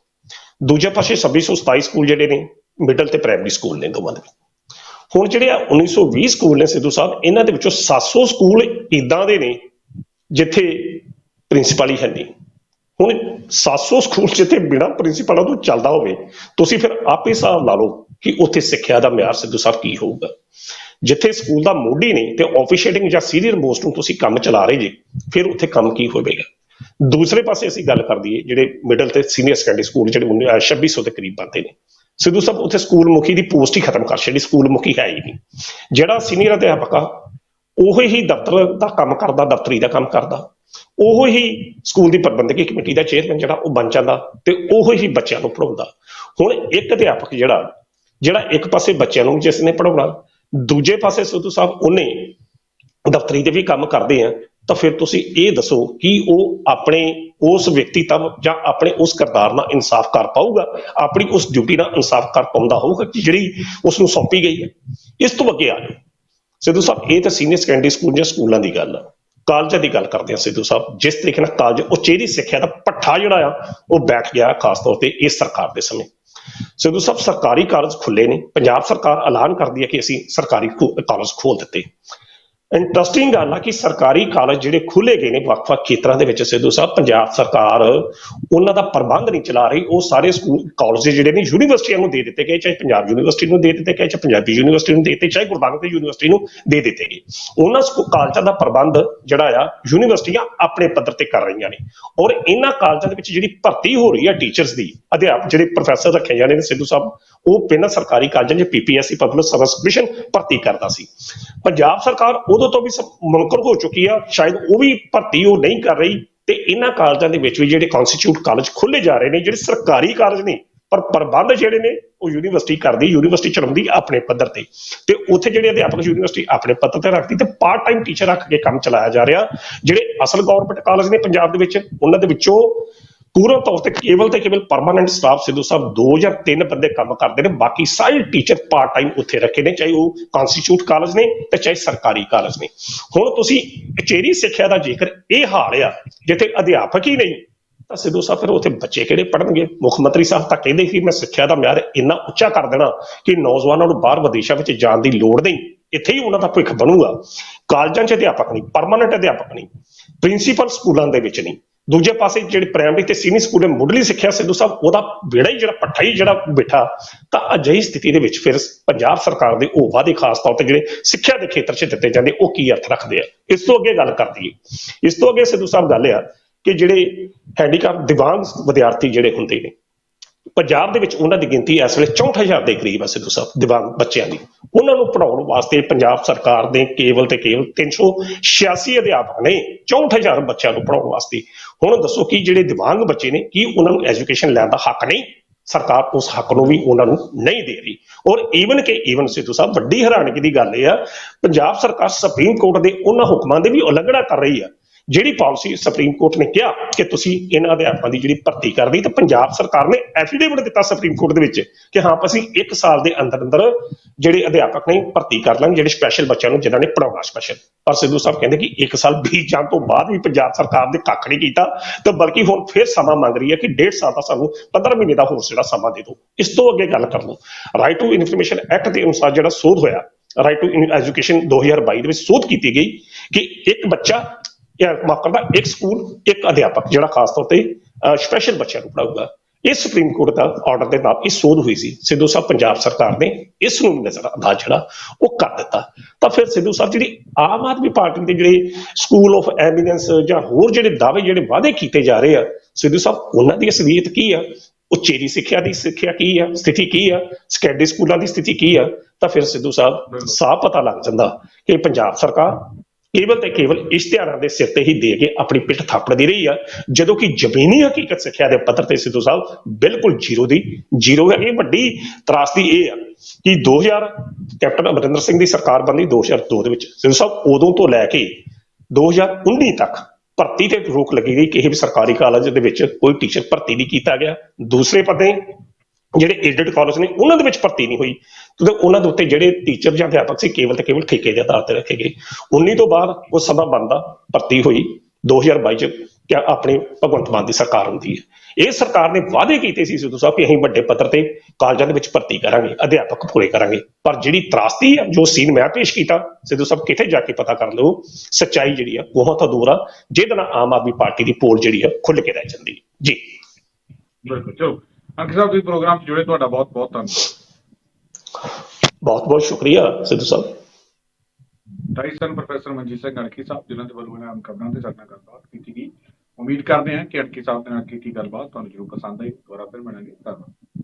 S2: ਦੂਜੇ ਪਾਸੇ 2627 ਸਕੂਲ ਜਿਹੜੇ ਨੇ ਮਿਡਲ ਤੇ ਪ੍ਰਾਇਮਰੀ ਸਕੂਲ ਨੇ ਦੋਵਾਂ ਦੇ ਹੁਣ ਜਿਹੜੇ ਆ 1920 ਸਕੂਲ ਨੇ ਸਿੱਧੂ ਸਾਹਿਬ, ਇਹਨਾਂ ਦੇ ਵਿੱਚੋਂ 700 ਸਕੂਲ ਇਦਾਂ ਦੇ ਨੇ ਜਿੱਥੇ ਪ੍ਰਿੰਸੀਪਲ ਹੀ ਹੈ ਨਹੀਂ। ਹੁਣ 700 ਸਕੂਲ ਜਿੱਥੇ ਬਿਨਾਂ ਪ੍ਰਿੰਸੀਪਲਾਂ ਤੋਂ ਚੱਲਦਾ ਹੋਵੇ, ਤੁਸੀਂ ਫਿਰ ਆਪੇ ਹਿਸਾਬ ਲਾ ਲਓ ਕਿ ਉੱਥੇ ਸਿੱਖਿਆ ਦਾ ਮਿਆਰ ਸਿੱਧੂ ਸਾਹਿਬ ਕੀ ਹੋਊਗਾ। ਜਿੱਥੇ ਸਕੂਲ ਦਾ ਮੋਢੀ ਨਹੀਂ ਤੇ ਆਫੀਸ਼ੀਏਟਿੰਗ ਜਾਂ ਸੀਨੀਅਰ ਮੋਸਟ ਨੂੰ ਤੁਸੀਂ ਕੰਮ ਚਲਾ ਰਹੇ ਜੇ, ਫਿਰ ਉੱਥੇ ਕੰਮ ਕੀ ਹੋਵੇਗਾ? ਦੂਸਰੇ ਪਾਸੇ ਅਸੀਂ ਗੱਲ ਕਰ ਦਈਏ, ਜਿਹੜੇ ਮਿਡਲ ਤੇ ਸੀਨੀਅਰ ਸੈਕੰਡਰੀ ਸਕੂਲ ਜਿਹੜੇ 19 ਅਹ 2600 ਦੇ ਕਰੀਬ ਬਣਦੇ ਨੇ। ਸਿੱਧੂ ਸਾਹਿਬ, ਉੱਥੇ ਸਕੂਲ ਮੁਖੀ ਦੀ ਪੋਸਟ ਹੀ ਖਤਮ ਕਰ ਛੱਡੀ ਸਕੂਲ ਮੁਖੀ ਹੈ ਹੀ ਨਹੀਂ। ਜਿਹੜਾ ਸੀਨੀਅਰ ਅਧਿਆਪਕ ਆ, ਉਹ ਹੀ ਦਫ਼ਤਰ ਦਾ ਕੰਮ ਕਰਦਾ, ਦਫ਼ਤਰੀ ਦਾ ਕੰਮ ਕਰਦਾ। ਉਹ ਹੀ ਸਕੂਲ ਦੀ ਪ੍ਰਬੰਧਕੀ ਕਮੇਟੀ ਦਾ ਚੇਅਰਮੈਨ ਜਿਹੜਾ, ਉਹ ਬਣ ਜਾਂਦਾ ਤੇ ਉਹ ਹੀ ਬੱਚਿਆਂ ਨੂੰ ਪੜਾਉਂਦਾ ਹੁਣ ਇੱਕ ਅਧਿਆਪਕ ਜਿਹੜਾ ਜਿਹੜਾ ਇੱਕ ਪਾਸੇ ਬੱਚਿਆਂ ਨੂੰ ਜਿਸ ਨੇ ਪੜਾਉਣਾ ਦੂਜੇ ਪਾਸੇ ਸਿੱਧੂ ਸਾਹਿਬ, ਉਹਨੇ ਦਫ਼ਤਰੀ ਦੇ ਵੀ ਕੰਮ ਕਰਦੇ ਆ ਤਾਂ ਫਿਰ ਤੁਸੀਂ ਇਹ ਦੱਸੋ ਕਿ ਉਹ ਆਪਣੇ ਉਸ ਵਿਅਕਤੀ ਤੱਕ ਜਾਂ ਆਪਣੇ ਉਸ ਕਿਰਦਾਰ ਨਾਲ ਇਨਸਾਫ ਕਰ ਪਾਊਗਾ? ਆਪਣੀ ਉਸ ਡਿਊਟੀ ਨਾਲ ਇਨਸਾਫ ਕਰ ਪਾਉਂਦਾ ਹੋਊਗਾ ਕਿ ਜਿਹੜੀ ਉਸ ਨੂੰ ਸੌਂਪੀ ਗਈ ਹੈ? ਇਸ ਤੋਂ ਅੱਗੇ ਆ ਜਾਓ। ਸਿੱਧੂ ਸਾਹਿਬ, ਇਹ ਤਾਂ ਸੀਨੀਅਰ ਸੈਕੰਡਰੀ ਸਕੂਲ ਜਾਂ ਸਕੂਲਾਂ ਦੀ ਗੱਲ ਆ। ਕਾਲਜਾਂ ਦੀ ਗੱਲ ਕਰਦੇ ਹਾਂ ਸਿੱਧੂ ਸਾਹਿਬ। ਜਿਸ ਤਰੀਕੇ ਨਾਲ ਕਾਲਜ ਉਚੇਰੀ ਸਿੱਖਿਆ ਦਾ ਪੱਠਾ ਜਿਹੜਾ ਆ, ਉਹ ਬੈਠ ਗਿਆ ਖਾਸ ਤੌਰ ਤੇ ਇਸ ਸਰਕਾਰ ਦੇ ਸਮੇਂ। ਸਿੱਧੂ ਸਾਹਿਬ, ਸਰਕਾਰੀ ਕਾਲਜ ਖੁੱਲੇ ਨੇ। ਪੰਜਾਬ ਸਰਕਾਰ ਐਲਾਨ ਕਰਦੀ ਹੈ ਕਿ ਅਸੀਂ ਸਰਕਾਰੀ ਕਾਲਜ ਖੋਲ ਦਿੱਤੇ। ਇੰਟਰਸਟਿੰਗ ਗੱਲ ਆ ਕਿ ਸਰਕਾਰੀ ਕਾਲਜ ਜਿਹੜੇ ਖੁੱਲੇ ਗਏ ਨੇ, ਵੱਖ-ਵੱਖ ਖੇਤਰਾਂ ਦੇ ਵਿੱਚ ਸਿੱਧੂ ਸਾਹਿਬ, ਪੰਜਾਬ ਸਰਕਾਰ ਉਹਨਾਂ ਦਾ ਪ੍ਰਬੰਧ ਨਹੀਂ ਚਲਾ ਰਹੀ, ਉਹ ਸਾਰੇ ਸਕੂਲ ਕਾਲਜ ਜਿਹੜੇ ਨੇ, ਯੂਨੀਵਰਸਿਟੀਆਂ ਨੂੰ ਦੇ ਦਿੱਤੇ ਗਏ, ਚਾਹੇ ਪੰਜਾਬ ਯੂਨੀਵਰਸਿਟੀ ਨੂੰ ਦੇ ਦਿੱਤੇ ਗਏ, ਚਾਹੇ ਪੰਜਾਬੀ ਯੂਨੀਵਰਸਿਟੀ ਨੂੰ ਦੇ ਦਿੱਤੇ ਚਾਹੇ ਗੁਰਦਾਸਪੁਰ ਯੂਨੀਵਰਸਿਟੀ ਨੂੰ ਦੇ ਦਿੱਤੇ ਗਏ। ਉਹਨਾਂ ਸਕੂ- ਕਾਲਜਾਂ ਦਾ ਪ੍ਰਬੰਧ ਜਿਹੜਾ ਆ, ਯੂਨੀਵਰਸਿਟੀਆਂ ਆਪਣੇ ਪੱਧਰ ਤੇ ਕਰ ਰਹੀਆਂ ਨੇ। ਔਰ ਇਹਨਾਂ ਕਾਲਜਾਂ ਦੇ ਵਿੱਚ ਜਿਹੜੀ ਭਰਤੀ ਹੋ ਰਹੀ ਆ ਟੀਚਰਸ ਦੀ, ਅਧਿਆਪਕ ਜਿਹੜੇ ਪ੍ਰੋਫੈਸਰ ਰੱਖੇ ਜਾਣੇ ਨੇ ਸਿੱਧੂ ਸਾਹਿਬ ਉਹ ਪਹਿਲਾਂ ਸਰਕਾਰੀ ਕਾਲਜਾਂ 'ਚ ਪੀਪੀਐਸਸੀ ਪਬਲਿਕ ਸਰਵਿਸ ਕਮਿਸ਼ਨ ਭਰਤੀ ਕਰਦਾ ਸੀ। ਪੰਜਾਬ ਸਰਕਾਰ ਉਦੋਂ ਤੋਂ ਵੀ ਮੁਨਕਰ ਹੋ ਚੁੱਕੀ ਆ। ਸ਼ਾਇਦ ਉਹ ਵੀ ਭਰਤੀ ਉਹ ਨਹੀਂ ਕਰ ਰਹੀ ਤੇ ਇਹਨਾਂ ਕਾਲਜਾਂ ਦੇ ਵਿੱਚ ਵੀ ਜਿਹੜੇ ਕਨਸਟੀਟਿਊਟ ਕਾਲਜ ਖੁੱਲੇ ਜਾ ਰਹੇ ਨੇ, ਜਿਹੜੇ ਸਰਕਾਰੀ ਕਾਲਜ ਨੇ, ਪਰ ਪ੍ਰਬੰਧ ਜਿਹੜੇ ਨੇ, ਉਹ ਯੂਨੀਵਰਸਿਟੀ ਕਰਦੀ ਯੂਨੀਵਰਸਿਟੀ ਚਲਾਉਂਦੀ ਆਪਣੇ ਪੱਧਰ ਤੇ। ਤੇ ਉੱਥੇ ਜਿਹੜੇ ਅਧਿਆਪਕ ਯੂਨੀਵਰਸਿਟੀ ਆਪਣੇ ਪੱਧਰ ਤੇ ਰੱਖਦੀ ਤੇ ਪਾਰਟ ਟਾਈਮ ਟੀਚਰ ਰੱਖ ਕੇ ਕੰਮ ਚਲਾਇਆ ਜਾ ਰਿਹਾ। ਜਿਹੜੇ ਅਸਲ ਗਵਰਨਮੈਂਟ ਕਾਲਜ ਨੇ ਪੰਜਾਬ ਦੇ ਵਿੱਚ, ਉਹਨਾਂ ਦੇ ਵਿੱਚੋਂ ਪੂਰਨ ਤੌਰ ਤੇ ਕੇਵਲ ਤੇ ਕੇਵਲ ਪਰਮਾਨੈਂਟ ਸਟਾਫ ਸਿੱਧੂ ਸਾਹਿਬ 2 ਜਾਂ 3 ਬੰਦੇ ਕੰਮ ਕਰਦੇ ਨੇ, ਬਾਕੀ ਸਾਰੇ ਟੀਚਰ ਪਾਰਟ ਟਾਈਮ ਉੱਥੇ ਰੱਖੇ ਨੇ, ਚਾਹੇ ਉਹ ਕਨਸਟੀਟਿਊਟ ਕਾਲਜ ਨੇ ਤੇ ਚਾਹੇ ਸਰਕਾਰੀ ਕਾਲਜ ਨੇ। ਹੁਣ ਤੁਸੀਂ ਉਚੇਰੀ ਸਿੱਖਿਆ ਦਾ ਜੇਕਰ ਇਹ ਹਾਲ ਆ, ਜਿੱਥੇ ਅਧਿਆਪਕ ਹੀ ਨਹੀਂ, ਤਾਂ ਸਿੱਧੂ ਸਾਹਿਬ ਫਿਰ ਉੱਥੇ ਬੱਚੇ ਕਿਹੜੇ ਪੜਨਗੇ ਮੁੱਖ ਮੰਤਰੀ ਸਾਹਿਬ ਤਾਂ ਕਹਿੰਦੇ ਸੀ, ਮੈਂ ਸਿੱਖਿਆ ਦਾ ਮਿਆਰ ਇੰਨਾ ਉੱਚਾ ਕਰ ਦੇਣਾ ਕਿ ਨੌਜਵਾਨਾਂ ਨੂੰ ਬਾਹਰ ਵਿਦੇਸ਼ਾਂ ਵਿੱਚ ਜਾਣ ਦੀ ਲੋੜ ਨਹੀਂ। ਇੱਥੇ ਹੀ ਉਹਨਾਂ ਦਾ ਭਵਿੱਖ ਬਣੂਗਾ। ਕਾਲਜਾਂ 'ਚ ਅਧਿਆਪਕ ਨਹੀਂ ਪਰਮਾਨੈਂਟ ਅਧਿਆਪਕ ਨਹੀਂ ਪ੍ਰਿੰਸੀਪਲ ਸਕੂਲਾਂ ਦੇ ਵਿੱਚ ਨਹੀਂ। ਦੂਜੇ ਪਾਸੇ ਜਿਹੜੇ ਪ੍ਰਾਇਮਰੀ ਤੇ ਸੀਨੀਅਰ ਸਕੂਲ ਦੇ ਮੁੱਢਲੀ ਸਿੱਖਿਆ ਸਿੱਧੂ ਸਾਹਿਬ, ਉਹਦਾ ਵਿਹੜਾ ਹੀ ਜਿਹੜਾ ਪੱਠਾ ਹੀ ਜਿਹੜਾ ਬਿਠਾ, ਤਾਂ ਅਜਿਹੀ ਸਥਿਤੀ ਦੇ ਵਿੱਚ ਫਿਰ ਪੰਜਾਬ ਸਰਕਾਰ ਦੇ ਉਹ ਵਾਅਦੇ ਖਾਸ ਤੌਰ ਤੇ ਜਿਹੜੇ ਸਿੱਖਿਆ ਦੇ ਖੇਤਰ 'ਚ ਦਿੱਤੇ ਜਾਂਦੇ, ਉਹ ਕੀ ਅਰਥ ਰੱਖਦੇ ਆ? ਇਸ ਤੋਂ ਅੱਗੇ ਗੱਲ ਕਰਦੀ ਹੈ ਇਸ ਤੋਂ ਅੱਗੇ ਸਿੱਧੂ ਸਾਹਿਬ ਗੱਲ ਆ ਕਿ ਜਿਹੜੇ ਹੈਂਡੀਕੈਪ ਦਿਵਾਂਗ ਵਿਦਿਆਰਥੀ ਜਿਹੜੇ ਹੁੰਦੇ ਨੇ, ਪੰਜਾਬ ਦੇ ਵਿੱਚ ਉਹਨਾਂ ਦੀ ਗਿਣਤੀ ਇਸ ਵੇਲੇ 64000 ਦੇ ਕਰੀਬ ਹੈ ਸਿੱਧੂ ਸਾਹਿਬ, ਦਿਵਾਂਗ ਬੱਚਿਆਂ ਦੀ। ਉਹਨਾਂ ਨੂੰ ਪੜਾਉਣ ਵਾਸਤੇ ਪੰਜਾਬ ਸਰਕਾਰ ਨੇ ਕੇਵਲ ਤੇ ਕੇਵਲ 386 ਅਧਿਆਪਕ ਨੇ 64000 ਬੱਚਿਆਂ ਨੂੰ ਪੜਾਉਣ ਵਾਸਤੇ। ਹੁਣ ਦੱਸੋ ਕਿ ਜਿਹੜੇ ਦਿਵਾਂਗ ਬੱਚੇ ਨੇ, ਕੀ ਉਹਨਾਂ ਨੂੰ ਐਜੂਕੇਸ਼ਨ ਲੈਣ ਦਾ ਹੱਕ ਨਹੀਂ? ਸਰਕਾਰ ਉਸ ਹੱਕ ਨੂੰ ਵੀ ਉਹਨਾਂ ਨੂੰ ਨਹੀਂ ਦੇ ਰਹੀ। ਔਰ ਈਵਨ ਕਿ ਈਵਨ ਸਿੱਧੂ ਸਾਹਿਬ ਵੱਡੀ ਹੈਰਾਨਗੀ ਦੀ ਗੱਲ ਇਹ ਆ, ਪੰਜਾਬ ਸਰਕਾਰ ਸੁਪਰੀਮ ਕੋਰਟ ਦੇ ਉਹਨਾਂ ਹੁਕਮਾਂ ਦੀ ਵੀ ਉਲੰਘਣਾ ਕਰ ਰਹੀ ਆ। ਜਿਹੜੀ ਪਾਲਿਸੀ ਸੁਪਰੀਮ ਕੋਰਟ ਨੇ ਕਿਹਾ ਕਿ ਤੁਸੀਂ ਇਹਨਾਂ ਅਧਿਆਪਕਾਂ ਦੀ ਜਿਹੜੀ ਭਰਤੀ ਕਰਨੀ ਤੇ ਪੰਜਾਬ ਸਰਕਾਰ ਨੇ ਐਫੀਡੇਵਿਟ ਦਿੱਤਾ ਸੁਪਰੀਮ ਕੋਰਟ ਦੇ ਵਿੱਚ ਕਿ ਹਾਂ ਅਸੀਂ 1 ਸਾਲ ਦੇ ਅੰਦਰ ਅੰਦਰ ਜਿਹੜੇ ਅਧਿਆਪਕ ਨੇ ਭਰਤੀ ਕਰ ਲਾਂਗੇ ਜਿਹੜੇ ਸਪੈਸ਼ਲ ਬੱਚਿਆਂ ਨੂੰ ਜਿਨ੍ਹਾਂ ਨੇ ਪੜਾਉਣਾ ਸਪੈਸ਼ਲ ਪਰ ਸਿੱਧੂ ਸਾਹਿਬ ਕਹਿੰਦੇ ਕਿ 1 ਸਾਲ ਬੀਤ ਜਾਣ ਤੋਂ ਬਾਅਦ ਵੀ ਪੰਜਾਬ ਸਰਕਾਰ ਨੇ ਕੱਖ ਨਹੀਂ ਕੀਤਾ, ਤੇ ਬਲਕਿ ਹੁਣ ਫਿਰ ਸਮਾਂ ਮੰਗ ਰਹੀ ਹੈ ਕਿ 1.5 ਸਾਲ ਦਾ ਸਾਨੂੰ 15 ਮਹੀਨੇ ਦਾ ਹੋਰ ਜਿਹੜਾ ਸਮਾਂ ਦੇ ਦਿਓ। ਇਸ ਤੋਂ ਅੱਗੇ ਗੱਲ ਕਰ ਲਓ। ਰਾਈਟ ਟੂ ਇਨਫੋਰਮੇਸ਼ਨ ਐਕਟ ਦੇ ਅਨੁਸਾਰ ਜਿਹੜਾ ਸੋਧ ਹੋਇਆ ਰਾਈਟ ਟੂ ਐਜੂਕੇਸ਼ਨ 2022 ਦੇ ਵਿੱਚ ਸੋਧ ਕੀਤੀ ਗਈ ਕਿ ਇੱਕ ਬੱਚਾ ਜਾਂ ਮਾਫ ਕਰਦਾ ਇੱਕ ਸਕੂਲ ਇੱਕ ਅਧਿਆਪਕ ਜਿਹੜਾ ਖਾਸ ਤੌਰ ਤੇ ਸਪੈਸ਼ਲ ਬੱਚਿਆਂ ਨੂੰ ਪੜਾਊਗਾ ਇਹ ਸੁਪਰੀਮ ਕੋਰਟ ਦਾ ਆਰਡਰ ਦੇ ਨਾਲ ਇਹ ਸੋਧ ਹੋਈ ਸੀ। ਸਿੱਧੂ ਸਾਹਿਬ ਪੰਜਾਬ ਸਰਕਾਰ ਨੇ ਇਸ ਨੂੰ ਨਜ਼ਰ ਅੰਦਾਜ਼ ਜਿਹੜਾ ਉਹ ਕਰ ਦਿੱਤਾ। ਤਾਂ ਫਿਰ ਸਿੱਧੂ ਸਾਹਿਬ ਜਿਹੜੀ ਆਮ ਆਦਮੀ ਪਾਰਟੀ ਦੇ ਜਿਹੜੇ ਸਕੂਲ ਆਫ ਐਮੀਨੈਂਸ ਜਾਂ ਹੋਰ ਜਿਹੜੇ ਦਾਅਵੇ ਜਿਹੜੇ ਵਾਅਦੇ ਕੀਤੇ ਜਾ ਰਹੇ ਆ ਸਿੱਧੂ ਸਾਹਿਬ ਉਹਨਾਂ ਦੀ ਅਸਲੀਅਤ ਕੀ ਆ? ਉਚੇਰੀ ਸਿੱਖਿਆ ਦੀ ਸਿੱਖਿਆ ਕੀ ਆ? ਸਥਿਤੀ ਕੀ ਆ? ਸਕੈਂਡਰੀ ਸਕੂਲਾਂ ਦੀ ਸਥਿਤੀ ਕੀ ਆ? ਤਾਂ ਫਿਰ ਸਿੱਧੂ ਸਾਹਿਬ ਸਾਫ਼ ਪਤਾ ਲੱਗ ਜਾਂਦਾ ਕਿ ਪੰਜਾਬ ਸਰਕਾਰ ਕੇਵਲ ਤੇ ਕੇਵਲ ਇਸ਼ਤਿਹਾਰਾਂ ਦੇ ਸਿਰ ਤੇ ਹੀ ਦੇ ਕੇ ਆਪਣੀ ਪਿੱਠ ਥਾਪੜਦੀ ਰਹੀ ਆ। ਜਦੋਂ ਕਿ ਜ਼ਮੀਨੀ ਹਕੀਕਤ ਸਿੱਖਿਆ ਦੇ ਪੱਧਰ ਤੇ ਸਿੱਧੂ ਸਾਹਿਬ ਬਿਲਕੁਲ ਜ਼ੀਰੋ ਦੀ, ਜ਼ੀਰੋ ਹੈ। ਇਹ ਵੱਡੀ ਤਰਾਸਦੀ ਇਹ ਆ ਕਿ 2000 ਕੈਪਟਨ ਅਮਰਿੰਦਰ ਸਿੰਘ ਦੀ ਸਰਕਾਰ ਬਣੀ 2002 ਦੇ ਵਿੱਚ ਸਿੱਧੂ ਸਾਹਿਬ ਉਦੋਂ ਤੋਂ ਲੈ ਕੇ 2019 ਤੱਕ ਭਰਤੀ ਤੇ ਰੋਕ ਲੱਗੀ ਗਈ ਕਿਸੇ ਵੀ ਸਰਕਾਰੀ ਕਾਲਜ ਦੇ ਵਿੱਚ ਕੋਈ ਟੀਚਰ ਭਰਤੀ ਨਹੀਂ ਕੀਤਾ ਗਿਆ। ਦੂਸਰੇ ਪਾਸੇ ਜਿਹੜੇ ਏਡਡ ਕਾਲਜ ਨੇ, ਉਹਨਾਂ ਦੇ ਵਿੱਚ ਭਰਤੀ ਨਹੀਂ ਹੋਈ। ਕਿਉਂਕਿ ਉਹਨਾਂ ਦੇ ਉੱਤੇ ਜਿਹੜੇ ਟੀਚਰ ਜਾਂ ਅਧਿਆਪਕ ਸੀ, ਕੇਵਲ ਤੇ ਕੇਵਲ ਠੇਕੇ ਦੇ ਆਧਾਰ ਤੇ ਰੱਖੇ ਗਏ। 19 ਤੋਂ ਬਾਅਦ ਉਹ ਸਮਾਂ ਬੰਦਾ ਭਰਤੀ ਹੋਈ 2022 ਚ ਕਿਆ ਆਪਣੀ ਭਗਵੰਤ ਮਾਨ ਦੀ ਸਰਕਾਰ ਹੁੰਦੀ ਹੈ। ਇਹ ਸਰਕਾਰ ਨੇ ਵਾਅਦੇ ਕੀਤੇ ਸੀ ਸਿੱਧੂ ਸਾਹਿਬ ਕਿ ਅਸੀਂ ਵੱਡੇ ਪੱਧਰ ਤੇ ਕਾਲਜਾਂ ਦੇ ਵਿੱਚ ਭਰਤੀ ਕਰਾਂਗੇ, ਅਧਿਆਪਕ ਪੂਰੇ ਕਰਾਂਗੇ। ਪਰ ਜਿਹੜੀ ਤਰਾਸਦੀ ਆ, ਜੋ ਸੀਨ ਮੈਂ ਪੇਸ਼ ਕੀਤਾ, ਸਿੱਧੂ ਸਾਹਿਬ ਕਿਤੇ ਜਾ ਕੇ ਪਤਾ ਕਰ ਲਓ, ਸੱਚਾਈ ਜਿਹੜੀ ਆ ਬਹੁਤ ਦੂਰ ਆ, ਜਿਹਦੇ ਨਾਲ ਆਮ ਆਦਮੀ ਪਾਰਟੀ ਦੀ ਪੋਲ ਜਿਹੜੀ ਆ ਖੁੱਲ ਕੇ ਰਹਿ ਜਾਂਦੀ ਹੈ। ਜੀ।
S1: ਬਿਲਕੁਲ, ਚਲੋ। ਅੰਕਿਤ ਸਾਹਿਬ ਤੁਸੀਂ ਪ੍ਰੋਗਰਾਮ 'ਚ ਜੁੜੇ ਤੁਹਾਡਾ ਬਹੁਤ ਬਹੁਤ ਧੰਨਵਾਦ।
S2: ਬਹੁਤ ਬਹੁਤ ਸ਼ੁਕਰੀਆ ਸਿੱਧੂ ਸਾਹਿਬ।
S1: ਟਾਈਸਨ ਪ੍ਰੋਫੈਸਰ ਮਨਜੀਤ ਸਿੰਘ ਅਣਖੀ ਸਾਹਿਬ ਜਿਨ੍ਹਾਂ ਦੇ ਵੱਲੋਂ ਇਹਨਾਂ ਖਬਰਾਂ ਤੇ ਸਾਡੇ ਨਾਲ ਗੱਲਬਾਤ ਕੀਤੀ ਗਈ। ਉਮੀਦ ਕਰਦੇ ਹਾਂ ਕਿ ਅਣਖੀ ਸਾਹਿਬ ਦੇ ਨਾਲ ਕੀਤੀ ਗੱਲਬਾਤ ਤੁਹਾਨੂੰ ਜ਼ਰੂਰ ਪਸੰਦ ਆਈ ਦੁਬਾਰਾ ਫਿਰ ਮਿਲਾਂਗੇ। ਧੰਨਵਾਦ।